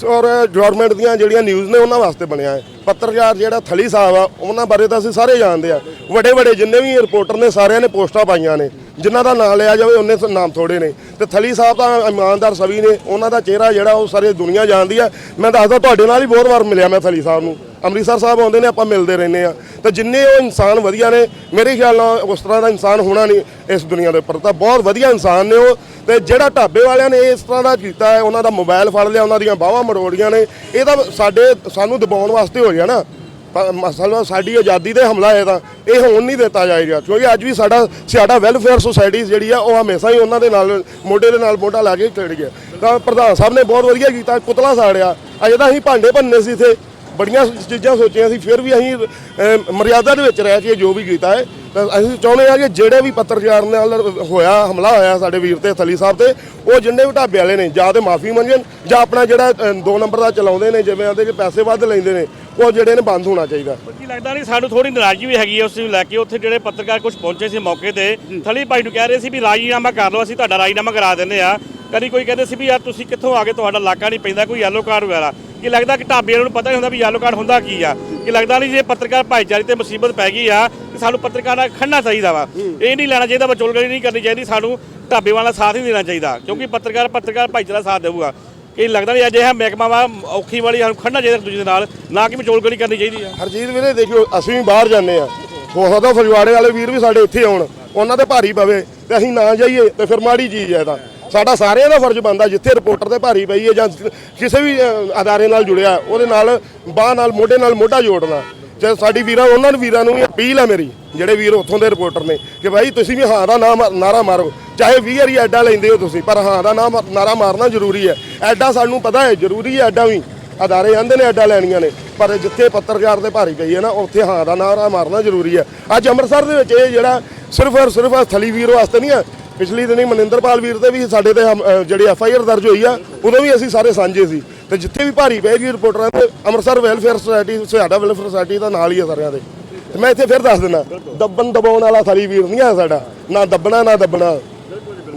ਔਰ ਗਵਰਨਮੈਂਟ ਦੀਆਂ ਜਿਹੜੀਆਂ ਨਿਊਜ਼ ਨੇ, ਉਹਨਾਂ ਵਾਸਤੇ ਬਣਿਆ ਹੈ। ਪੱਤਰਕਾਰ ਜਿਹੜਾ ਥਲੀ ਸਾਹਿਬ ਆ, ਉਹਨਾਂ ਬਾਰੇ ਤਾਂ ਅਸੀਂ ਸਾਰੇ ਜਾਣਦੇ ਆ। ਵੱਡੇ ਵੱਡੇ ਜਿੰਨੇ ਵੀ ਰਿਪੋਰਟਰ ਨੇ, ਸਾਰਿਆਂ ਨੇ ਪੋਸਟਾਂ ਪਾਈਆਂ ਨੇ। ਜਿਨ੍ਹਾਂ ਦਾ ਨਾਮ ਲਿਆ ਜਾਵੇ, ਉਹਨੇ ਨਾਮ ਥੋੜੇ ਨੇ। ਤੇ ਥਲੀ ਸਾਹਿਬ ਤਾਂ ਇਮਾਨਦਾਰ ਸਵੀ ਨੇ, ਉਹਨਾਂ ਦਾ ਚਿਹਰਾ ਜਿਹੜਾ ਉਹ ਸਾਰੀ ਦੁਨੀਆ ਜਾਣਦੀ ਆ ਮੈਂ ਦੱਸਦਾ, ਤੁਹਾਡੇ ਨਾਲ ਹੀ ਬਹੁਤ ਵਾਰ ਮਿਲਿਆ ਮੈਂ ਥਲੀ ਸਾਹਿਬ ਨੂੰ। ਅੰਮ੍ਰਿਤਸਰ ਸਾਹਿਬ ਆਉਂਦੇ ਨੇ, ਆਪਾਂ ਮਿਲਦੇ ਰਹਿੰਦੇ ਆ ਤਾਂ ਜਿੰਨੇ ਉਹ ਇਨਸਾਨ ਵਧੀਆ ਨੇ, ਮੇਰੇ ਖਿਆਲ ਨਾਲ ਉਸ ਤਰ੍ਹਾਂ ਦਾ ਇਨਸਾਨ ਹੋਣਾ ਨਹੀਂ ਇਸ ਦੁਨੀਆ ਦੇ ਉੱਪਰ। ਤਾਂ ਬਹੁਤ ਵਧੀਆ ਇਨਸਾਨ ਨੇ ਉਹ। ਤੇ ਜਿਹੜਾ ਢਾਬੇ ਵਾਲਿਆਂ ਨੇ ਇਸ ਤਰ੍ਹਾਂ ਦਾ ਕੀਤਾ ਹੈ, ਉਹਨਾਂ ਦਾ ਮੋਬਾਈਲ ਫੜ ਲਿਆ, ਉਹਨਾਂ ਦੀਆਂ ਬਾਹਾਂ ਮਰੋੜੀਆਂ ਨੇ। ਇਹ ਤਾਂ ਸਾਡੇ, ਸਾਨੂੰ ਦਬਾਉਣ ਵਾਸਤੇ ਹੋ ਗਿਆ ਨਾ। ਪ- ਮਸਲਾ ਸਾਡੀ ਆਜ਼ਾਦੀ ਤੇ ਹਮਲਾ ਹੈ ਤਾਂ, ਇਹ ਹੋਣ ਨਹੀਂ ਦਿੱਤਾ ਜਾਏਗਾ। ਕਿਉਂਕਿ ਅੱਜ ਵੀ ਸਾਡਾ ਸਾਡਾ ਵੈਲਫੇਅਰ ਸੁਸਾਇਟੀ ਜਿਹੜੀ ਆ, ਉਹ ਹਮੇਸ਼ਾ ਹੀ ਉਹਨਾਂ ਦੇ ਨਾਲ, ਮੋਢੇ ਦੇ ਨਾਲ ਮੋਢਾ ਲਾ ਕੇ ਚੜ ਗਿਆ। ਤਾਂ ਪ੍ਰਧਾਨ ਸਾਹਿਬ ਨੇ ਬਹੁਤ ਵਧੀਆ ਕੀਤਾ, ਕੁਤਲਾ ਸਾੜਿਆ। ਅਜੇ ਤਾਂ ਅਸੀਂ ਭਾਂਡੇ ਭੰਨੇ ਸੀ ਇੱਥੇ। ਬੜੀਆਂ ਚੀਜ਼ਾਂ ਸੋਚੀਆਂ ਸੀ ਫਿਰ ਵੀ ਅਸੀਂ ਮਰਿਆਦਾ ਦੇ ਵਿੱਚ ਰਹਿ ਕੇ ਜੋ ਵੀ ਕੀਤਾ ਹੈ ਤਾਂ ਅਸੀਂ ਚਾਹੁੰਦੇ ਹਾਂ ਕਿ ਜਿਹੜੇ ਵੀ ਪੱਤਰਕਾਰ ਨਾਲ ਹੋਇਆ ਹਮਲਾ ਹੋਇਆ ਸਾਡੇ ਵੀਰ ਤੇ ਥਲੀ ਸਾਹਿਬ ਤੇ ਉਹ ਜਿੰਨੇ ਵੀ ਢਾਬੇ ਵਾਲੇ ਨੇ ਜਾਂ ਤੇ ਮਾਫੀ ਮੰਗਣ ਜਾਂ ਆਪਣਾ ਜਿਹੜਾ ਦੋ ਨੰਬਰ ਦਾ ਚਲਾਉਂਦੇ ਨੇ ਜਿਵੇਂ ਆਂਦੇ ਕਿ ਪੈਸੇ ਵੱਧ ਲੈਂਦੇ ਨੇ ਉਹ ਜਿਹੜੇ ਨੇ ਬੰਦ ਹੋਣਾ ਚਾਹੀਦਾ। ਕੀ ਲੱਗਦਾ ਨਹੀਂ ਸਾਨੂੰ ਥੋੜੀ ਨਾਰਾਜ਼ਗੀ ਵੀ ਹੈਗੀ ਹੈ ਉਸ ਨੂੰ ਲੈ ਕੇ ਉੱਥੇ ਜਿਹੜੇ ਪੱਤਰਕਾਰ ਕੁਝ ਪਹੁੰਚੇ ਸੀ ਮੌਕੇ ਤੇ ਥਲੀ ਭਾਈ ਨੂੰ ਕਹਿ ਰਹੇ ਸੀ ਵੀ ਰਾਜੀਨਾਮਾ ਕਰ ਲਓ ਅਸੀਂ ਤੁਹਾਡਾ ਰਾਜੀਨਾਮਾ ਕਰਾ ਦਿੰਦੇ ਆ ਕਦੀ ਕੋਈ ਕਹਿੰਦੇ ਸੀ ਵੀ ਯਾਰ ਤੁਸੀਂ ਕਿੱਥੋਂ ਆ ਗਏ ਤੁਹਾਡਾ ਇਲਾਕਾ ਨਹੀਂ ਪੈਂਦਾ ਕੋਈ ਯੈਲੋ ਕਾਰਡ ਵਗੈਰਾ। ਕਿ ਲੱਗਦਾ ਕਿ ਢਾਬੇ ਵਾਲਿਆਂ ਨੂੰ ਪਤਾ ਹੀ ਹੁੰਦਾ ਵੀ ਯੈਲੋ ਕਾਰਡ ਹੁੰਦਾ ਕੀ ਆ। ਕਿ ਲੱਗਦਾ ਨਹੀਂ ਜੇ ਪੱਤਰਕਾਰ ਭਾਈਚਾਰੇ ਤੇ ਮੁਸੀਬਤ ਪੈ ਗਈ ਆ, ਤੇ ਸਾਨੂੰ ਪੱਤਰਕਾਰਾਂ ਖੜਨਾ ਚਾਹੀਦਾ ਵਾ। ਇਹ ਨਹੀਂ ਲੈਣਾ ਚਾਹੀਦਾ ਵਿਚੋਲਗਰੀ ਨਹੀਂ ਕਰਨੀ ਚਾਹੀਦੀ, ਸਾਨੂੰ ਢਾਬੇ ਵਾਲਾ ਸਾਥ ਹੀ ਦੇਣਾ ਚਾਹੀਦਾ। ਕਿਉਂਕਿ ਪੱਤਰਕਾਰ ਪੱਤਰਕਾਰ ਭਾਈਚਾਰਾ ਸਾਥ ਦੇਊਗਾ। ਇਹ ਲੱਗਦਾ ਨਹੀਂ ਅਜੇ ਮਹਿਕਮਾ ਵਾ, ਔਖੀ ਵਾਲੀ ਸਾਨੂੰ ਖੜਨਾ ਚਾਹੀਦਾ ਇੱਕ ਦੂਜੇ ਦੇ ਨਾਲ, ਨਾ ਕਿ ਵਿਚੋਲਗਰੀ ਕਰਨੀ ਚਾਹੀਦੀ ਆ। ਹਰਜੀਤ ਵੀਰੇ, ਦੇਖਿਓ, ਅਸੀਂ ਵੀ ਬਾਹਰ ਜਾਂਦੇ ਆ। ਹੋ ਸਕਦਾ ਫਜਵਾੜੇ ਵਾਲੇ ਵੀਰ ਵੀ ਸਾਡੇ ਇੱਥੇ ਆਉਣ। ਉਹਨਾਂ ਤੇ ਭਾਰੀ ਪਵੇ, ਤੇ ਅਸੀਂ ਨਾ ਜਾਈਏ, ਤੇ ਫਿਰ ਮਾੜੀ ਚੀਜ਼ ਹੈ ਤਾਂ। ਸਾਡਾ ਸਾਰਿਆਂ ਦਾ ਫਰਜ਼ ਬਣਦਾ ਜਿੱਥੇ ਰਿਪੋਰਟਰ ਤੇ ਭਾਰੀ ਪਈ ਹੈ ਜਾਂ ਕਿਸੇ ਵੀ ਅਦਾਰੇ ਨਾਲ ਜੁੜਿਆ, ਉਹਦੇ ਨਾਲ, ਬਾਹ ਨਾਲ, ਮੋਢੇ ਨਾਲ ਮੋਢਾ ਜੋੜਨਾ। ਜੇ ਸਾਡੀ ਵੀਰਾਂ, ਉਹਨਾਂ ਨੂੰ ਵੀਰਾਂ ਨੂੰ ਵੀ ਅਪੀਲ ਹੈ ਮੇਰੀ, ਜਿਹੜੇ ਵੀਰ ਉੱਥੋਂ ਦੇ ਰਿਪੋਰਟਰ ਨੇ, ਕਿ ਭਾਈ ਤੁਸੀਂ ਵੀ ਹਾਂ ਦਾ ਨਾਮ, ਨਾਰਾ ਮਾਰੋ। ਚਾਹੇ 20 ਵਾਰੀ ਐਡਾ ਲੈਂਦੇ ਹੋ ਤੁਸੀਂ, ਪਰ ਹਾਂ ਦਾ ਨਾਮ, ਨਾਰਾ ਮਾਰਨਾ ਜ਼ਰੂਰੀ ਹੈ। ਐਡਾ ਸਾਨੂੰ ਪਤਾ ਹੈ, ਜ਼ਰੂਰੀ ਹੈ ਐਡਾ ਵੀ। ਅਦਾਰੇ ਆਂਦੇ ਨੇ ਐਡਾ ਲੈਣੀਆਂ ਨੇ, ਪਰ ਜਿੱਥੇ ਪੱਤਰਕਾਰ ਦੇ ਭਾਰੀ ਪਈ ਹੈ ਨਾ, ਉੱਥੇ ਹਾਂ ਦਾ ਨਾਰਾ ਮਾਰਨਾ ਜ਼ਰੂਰੀ ਹੈ। ਅੱਜ ਅੰਮ੍ਰਿਤਸਰ ਦੇ ਵਿੱਚ ਇਹ ਜਿਹੜਾ ਸਿਰਫ ਔਰ ਸਿਰਫ ਥਲੀ ਵੀਰ ਵਾਸਤੇ ਨਹੀਂ ਹੈ ਪਿਛਲੀ ਦਿਨੀ ਮਨਿੰਦਰਪਾਲ ਵੀਰ ਤੇ ਵੀ ਸਾਡੇ ਤੇ ਹਮ- ਅਹ ਜਿਹੜੀ ਐਫ ਆਈ ਆਰ ਦਰਜ ਹੋਈ ਆ, ਉਦੋਂ ਵੀ ਅਸੀਂ ਸਾਰੇ ਸਾਂਝੇ ਸੀ। ਤੇ ਜਿੱਥੇ ਵੀ ਭਾਰੀ ਪਏਗੀ ਰਿਪੋਰਟਰਾਂ ਤੇ, ਅੰਮ੍ਰਿਤਸਰ ਵੈਲਫੇਅਰ ਸੁਸਾਇਟੀ ਸਾਡਾ ਵੈਲਫੇਅਰ ਸੁਸਾਇਟੀ ਦਾ ਨਾਲ ਹੀ ਆ ਸਾਰਿਆਂ ਦੇ। ਤੇ ਮੈਂ ਇੱਥੇ ਫਿਰ ਦੱਸ ਦਿੰਦਾ ਦੱਬਣ ਦਬਾਉਣ ਵਾਲਾ ਸਾਰੀ ਵੀਰ ਨਹੀਂ ਆ ਸਾਡਾ, ਨਾ ਦੱਬਣਾ ਨਾ ਦੱਬਣਾ।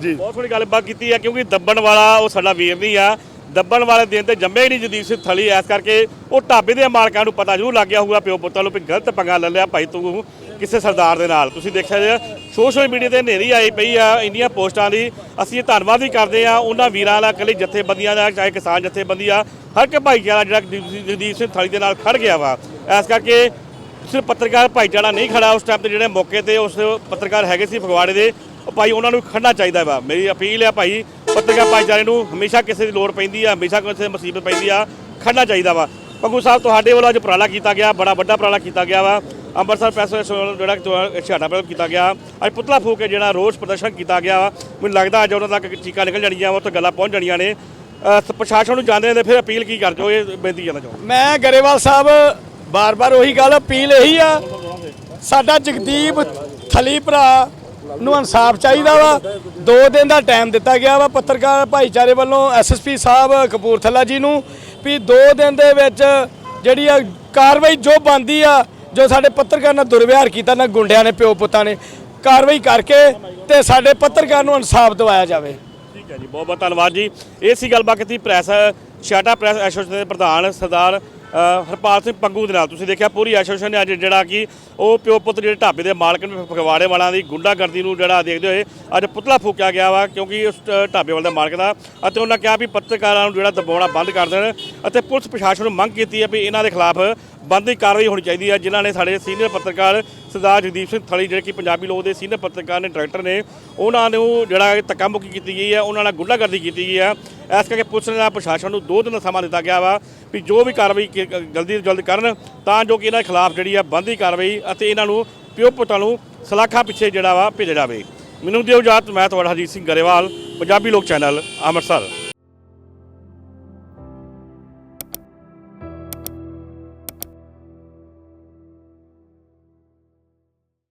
ਜੀ ਬਹੁਤ ਥੋੜੀ ਗੱਲਬਾਤ ਕੀਤੀ ਹੈ ਕਿਉਂਕਿ ਦੱਬਣ ਵਾਲਾ ਉਹ ਸਾਡਾ ਵੀਰ ਨਹੀਂ ਆ। ਦੱਬਣ ਵਾਲੇ ਦਿਨ ਤੇ ਜੰਮੇ ਹੀ ਨਹੀਂ ਜਦੀਪ ਸਿੰਘ ਥਲੀ। ਐਸ ਕਰਕੇ ਉਹ ਢਾਬੇ ਦੇ ਮਾਲਕਾਂ ਨੂੰ ਪਤਾ ਜ਼ਰੂਰ ਲੱਗ ਗਿਆ ਹੋਊਗਾ, ਪਿਓ ਪੁੱਤਾਂ ਨੂੰ ਵੀ ਗਲਤ ਪੰਗਾ ਲੈ ਲਿਆ ਭਾਈ ਤੂੰ ਕਿਸੇ ਸਰਦਾਰ ਦੇ ਨਾਲ। ਤੁਸੀਂ ਦੇਖਿਆ ਜੇ ਸੋਸ਼ਲ ਮੀਡੀਆ ਤੇ ਹਨੇਰੀ ਆਈ ਪਈ ਆ ਇੰਨੀਆਂ ਪੋਸਟਾਂ ਦੀ। ਅਸੀਂ ਧੰਨਵਾਦ ਵੀ ਕਰਦੇ ਆ ਉਹਨਾਂ ਵੀਰਾਂ ਦਾ ਇਕੱਲੇ ਜਥੇਬੰਦੀਆਂ ਦਾ ਚਾਹੇ ਕਿਸਾਨ ਜਥੇਬੰਦੀ ਆ, ਹਰ ਇੱਕ ਭਾਈਚਾਰਾ ਜਿਹੜਾ ਜਗਦੀਪ- ਸਿੰਘ ਥਲੀ ਦੇ ਨਾਲ ਖੜ ਗਿਆ ਵਾ। ਐਸ ਕਰਕੇ ਸਿਰਫ ਪੱਤਰਕਾਰ ਭਾਈਚਾਰਾ ਨਹੀਂ ਖੜਾ ਉਸ ਟਾਈਮ ਤੇ ਜਿਹੜੇ ਮੌਕੇ ਤੇ ਉਸ ਪੱਤਰਕਾਰ ਹੈਗੇ ਸੀ ਫਗਵਾੜੇ ਦੇ, ਉਹ ਭਾਈ ਉਹਨਾਂ ਨੂੰ ਖੜਨਾ ਚਾਹੀਦਾ ਵਾ। ਮੇਰੀ ਅਪੀਲ ਹੈ ਭਾਈ ਪੱਤਰਕਾਰ ਭਾਈਚਾਰੇ ਨੂੰ ਹਮੇਸ਼ਾ ਕਿਸੇ ਦੀ ਲੋੜ ਪੈਂਦੀ ਆ, ਹਮੇਸ਼ਾ ਕਿਸੇ ਦੀ ਮੁਸੀਬਤ ਪੈਂਦੀ ਆ, ਖੜਨਾ ਚਾਹੀਦਾ ਵਾ। ਪੰਗੂ ਸਾਹਿਬ, ਤੁਹਾਡੇ ਵੱਲੋਂ ਅੱਜ ਉਪਰਾਲਾ ਕੀਤਾ ਗਿਆ, ਬੜਾ ਵੱਡਾ ਉਪਰਾਲਾ ਕੀਤਾ ਗਿਆ ਵਾ। ਅੰਮ੍ਰਿਤਸਰ ਪ੍ਰੈਸ ਵੱਲੋਂ ਜਿਹੜਾ ਛਾੜਾ ਪ੍ਰੈਸ ਕੀਤਾ ਗਿਆ। ਅੱਜ ਪੁਤਲਾ ਫੂਕ ਕੇ ਜਿਹੜਾ ਰੋਸ ਪ੍ਰਦਰਸ਼ਨ ਕੀਤਾ ਗਿਆ ਵਾ। ਮੈਨੂੰ ਲੱਗਦਾ ਅੱਜ ਉਹਨਾਂ ਤੱਕ ਚੀਕਾਂ ਨਿਕਲ ਜਾਣੀਆਂ ਵਾ ਉੱਥੇ ਗੱਲਾਂ ਪਹੁੰਚ ਜਾਣੀਆਂ ਨੇ। ਪ੍ਰਸ਼ਾਸਨ ਨੂੰ ਜਾਂਦੇ ਨੇ, ਫਿਰ ਅਪੀਲ ਕੀ ਕਰਦੇ ਹੋ? ਇਹ ਬੇਨਤੀ ਕਰਨਾ ਚਾਹੁੰਦਾ। ਮੈਂ ਗਰੇਵਾਲ ਸਾਹਿਬ, ਬਾਰ-ਬਾਰ ਉਹੀ ਗੱਲ, ਅਪੀਲ ਇਹੀ ਆ। ਸਾਡਾ ਜਗਦੀਪ ਥਲੀ ਭਰਾ ਨੂੰ ਇਨਸਾਫ ਚਾਹੀਦਾ ਵਾ। ਦੋ ਦਿਨ ਦਾ ਟਾਈਮ ਦਿੱਤਾ ਗਿਆ ਵਾ ਪੱਤਰਕਾਰ ਭਾਈਚਾਰੇ ਵੱਲੋਂ ਐਸਐਸਪੀ ਸਾਹਿਬ ਕਪੂਰਥਲਾ ਜੀ ਨੂੰ ਵੀ ਦੋ ਦਿਨ ਦੇ ਵਿੱਚ ਜਿਹੜੀ ਆ ਕਾਰਵਾਈ ਜੋ ਬੰਦੀ ਆ, ਜੋ ਸਾਡੇ ਪੱਤਰਕਾਰ ਨਾਲ ਦੁਰਵਿਹਾਰ ਕੀਤਾ, ਨਾ ਗੁੰਡਿਆਂ ਨੇ, ਪਿਓ ਪੁੱਤਾਂ ਨੇ, ਕਾਰਵਾਈ ਕਰਕੇ ਤੇ ਸਾਡੇ ਪੱਤਰਕਾਰ ਨੂੰ ਇਨਸਾਫ ਦਿਵਾਇਆ ਜਾਵੇ। ਠੀਕ ਹੈ ਜੀ, ਬਹੁਤ ਬਹੁਤ ਧੰਨਵਾਦ ਜੀ। ਇਹ ਸੀ ਗੱਲਬਾਤ ਕੀਤੀ ਪ੍ਰੈਸ, ਛਾਟਾ ਪ੍ਰੈਸ ਐਸੋਸੀਏਸ਼ਨ ਦੇ ਪ੍ਰਧਾਨ ਸਰਦਾਰ ਹਰਪਾਲ ਸਿੰਘ ਪੰਗੂ ਦੇ ਨਾਲ। ਤੁਸੀਂ ਦੇਖਿਆ ਪੂਰੀ ਐਸੋਸੀਏਸ਼ਨ ਨੇ ਅੱਜ ਜਿਹੜਾ ਕਿ ਉਹ ਪਿਓ ਪੁੱਤ ਜਿਹੜੇ ਢਾਬੇ ਦੇ ਮਾਲਕ ਨੇ, ਫਗਵਾੜੇ ਵਾਲਾਂ ਦੀ ਗੁੰਡਾਗਰਦੀ ਨੂੰ ਜਿਹੜਾ ਦੇਖਦੇ ਹੋਏ ਅੱਜ ਪੁਤਲਾ ਫੂਕਿਆ ਗਿਆ ਵਾ, ਕਿਉਂਕਿ ਉਸ ਢ- ਢਾਬੇ ਵਾਲੇ ਦੇ ਮਾਲਕ ਦਾ, ਅਤੇ ਉਹਨਾਂ ਕਿਹਾ ਵੀ ਪੱਤਰਕਾਰਾਂ ਨੂੰ ਜਿਹੜਾ ਦਬਾਉਣਾ ਬੰਦ ਕਰ ਦੇਣ, ਅਤੇ ਪੁਲਿਸ ਪ੍ਰਸ਼ਾਸਨ ਨੂੰ ਮੰਗ ਕੀਤੀ ਹੈ ਵੀ ਇਹਨਾਂ ਦੇ ਖਿਲਾਫ ਬੰਦੀ ਕਾਰਵਾਈ ਹੋਣੀ ਚਾਹੀਦੀ ਹੈ, ਜਿਨ੍ਹਾਂ ਨੇ ਸਾਡੇ ਸੀਨੀਅਰ ਪੱਤਰਕਾਰ ਸਰਦਾਰ ਜਗਦੀਪ ਸਿੰਘ ਥਲੀ, ਜਿਹੜੇ ਕਿ ਪੰਜਾਬੀ ਲੋਕ ਦੇ ਸੀਨੀਅਰ ਪੱਤਰਕਾਰ ਨੇ, ਡਾਇਰੈਕਟਰ ਨੇ, ਉਹਨਾਂ ਨੂੰ ਜਿਹੜਾ ਧੱਕਾਮੁੱਕੀ ਕੀਤੀ ਗਈ ਹੈ, ਉਹਨਾਂ ਨਾਲ ਗੁੰਡਾਗਰਦੀ ਕੀਤੀ ਗਈ ਹੈ। ਇਸ ਕਰਕੇ ਪੁਲਿਸ ਨੇ ਪ੍ਰਸ਼ਾਸਨ ਨੂੰ ਦੋ ਦਿਨ ਦਾ ਸਮਾਂ ਦਿੱਤਾ ਗਿਆ ਵਾ ਵੀ ਜੋ ਵੀ ਕਾਰਵਾਈ ਕੀ- ਜਲਦੀ ਤੋਂ ਜਲਦ ਕਰਨ, ਤਾਂ ਜੋ ਕਿ ਇਹਨਾਂ ਖਿਲਾਫ ਜਿਹੜੀ ਆ ਬੰਦੀ ਕਾਰਵਾਈ ਅਤੇ ਇਹਨਾਂ ਨੂੰ ਪਿਓ ਪੁੱਤਾਂ ਨੂੰ ਸਲਾਖਾਂ ਪਿੱਛੇ ਜਿਹੜਾ ਵਾ ਭੇਜਿਆ ਜਾਵੇ। ਮੈਨੂੰ ਦਿਓ ਇਜਾਜ਼ਤ, ਮੈਂ ਤੁਹਾਡਾ ਹਰਜੀਤ ਸਿੰਘ ਗਰੇਵਾਲ, ਪੰਜਾਬੀ ਲੋਕ ਚੈਨਲ, ਅੰਮ੍ਰਿਤਸਰ।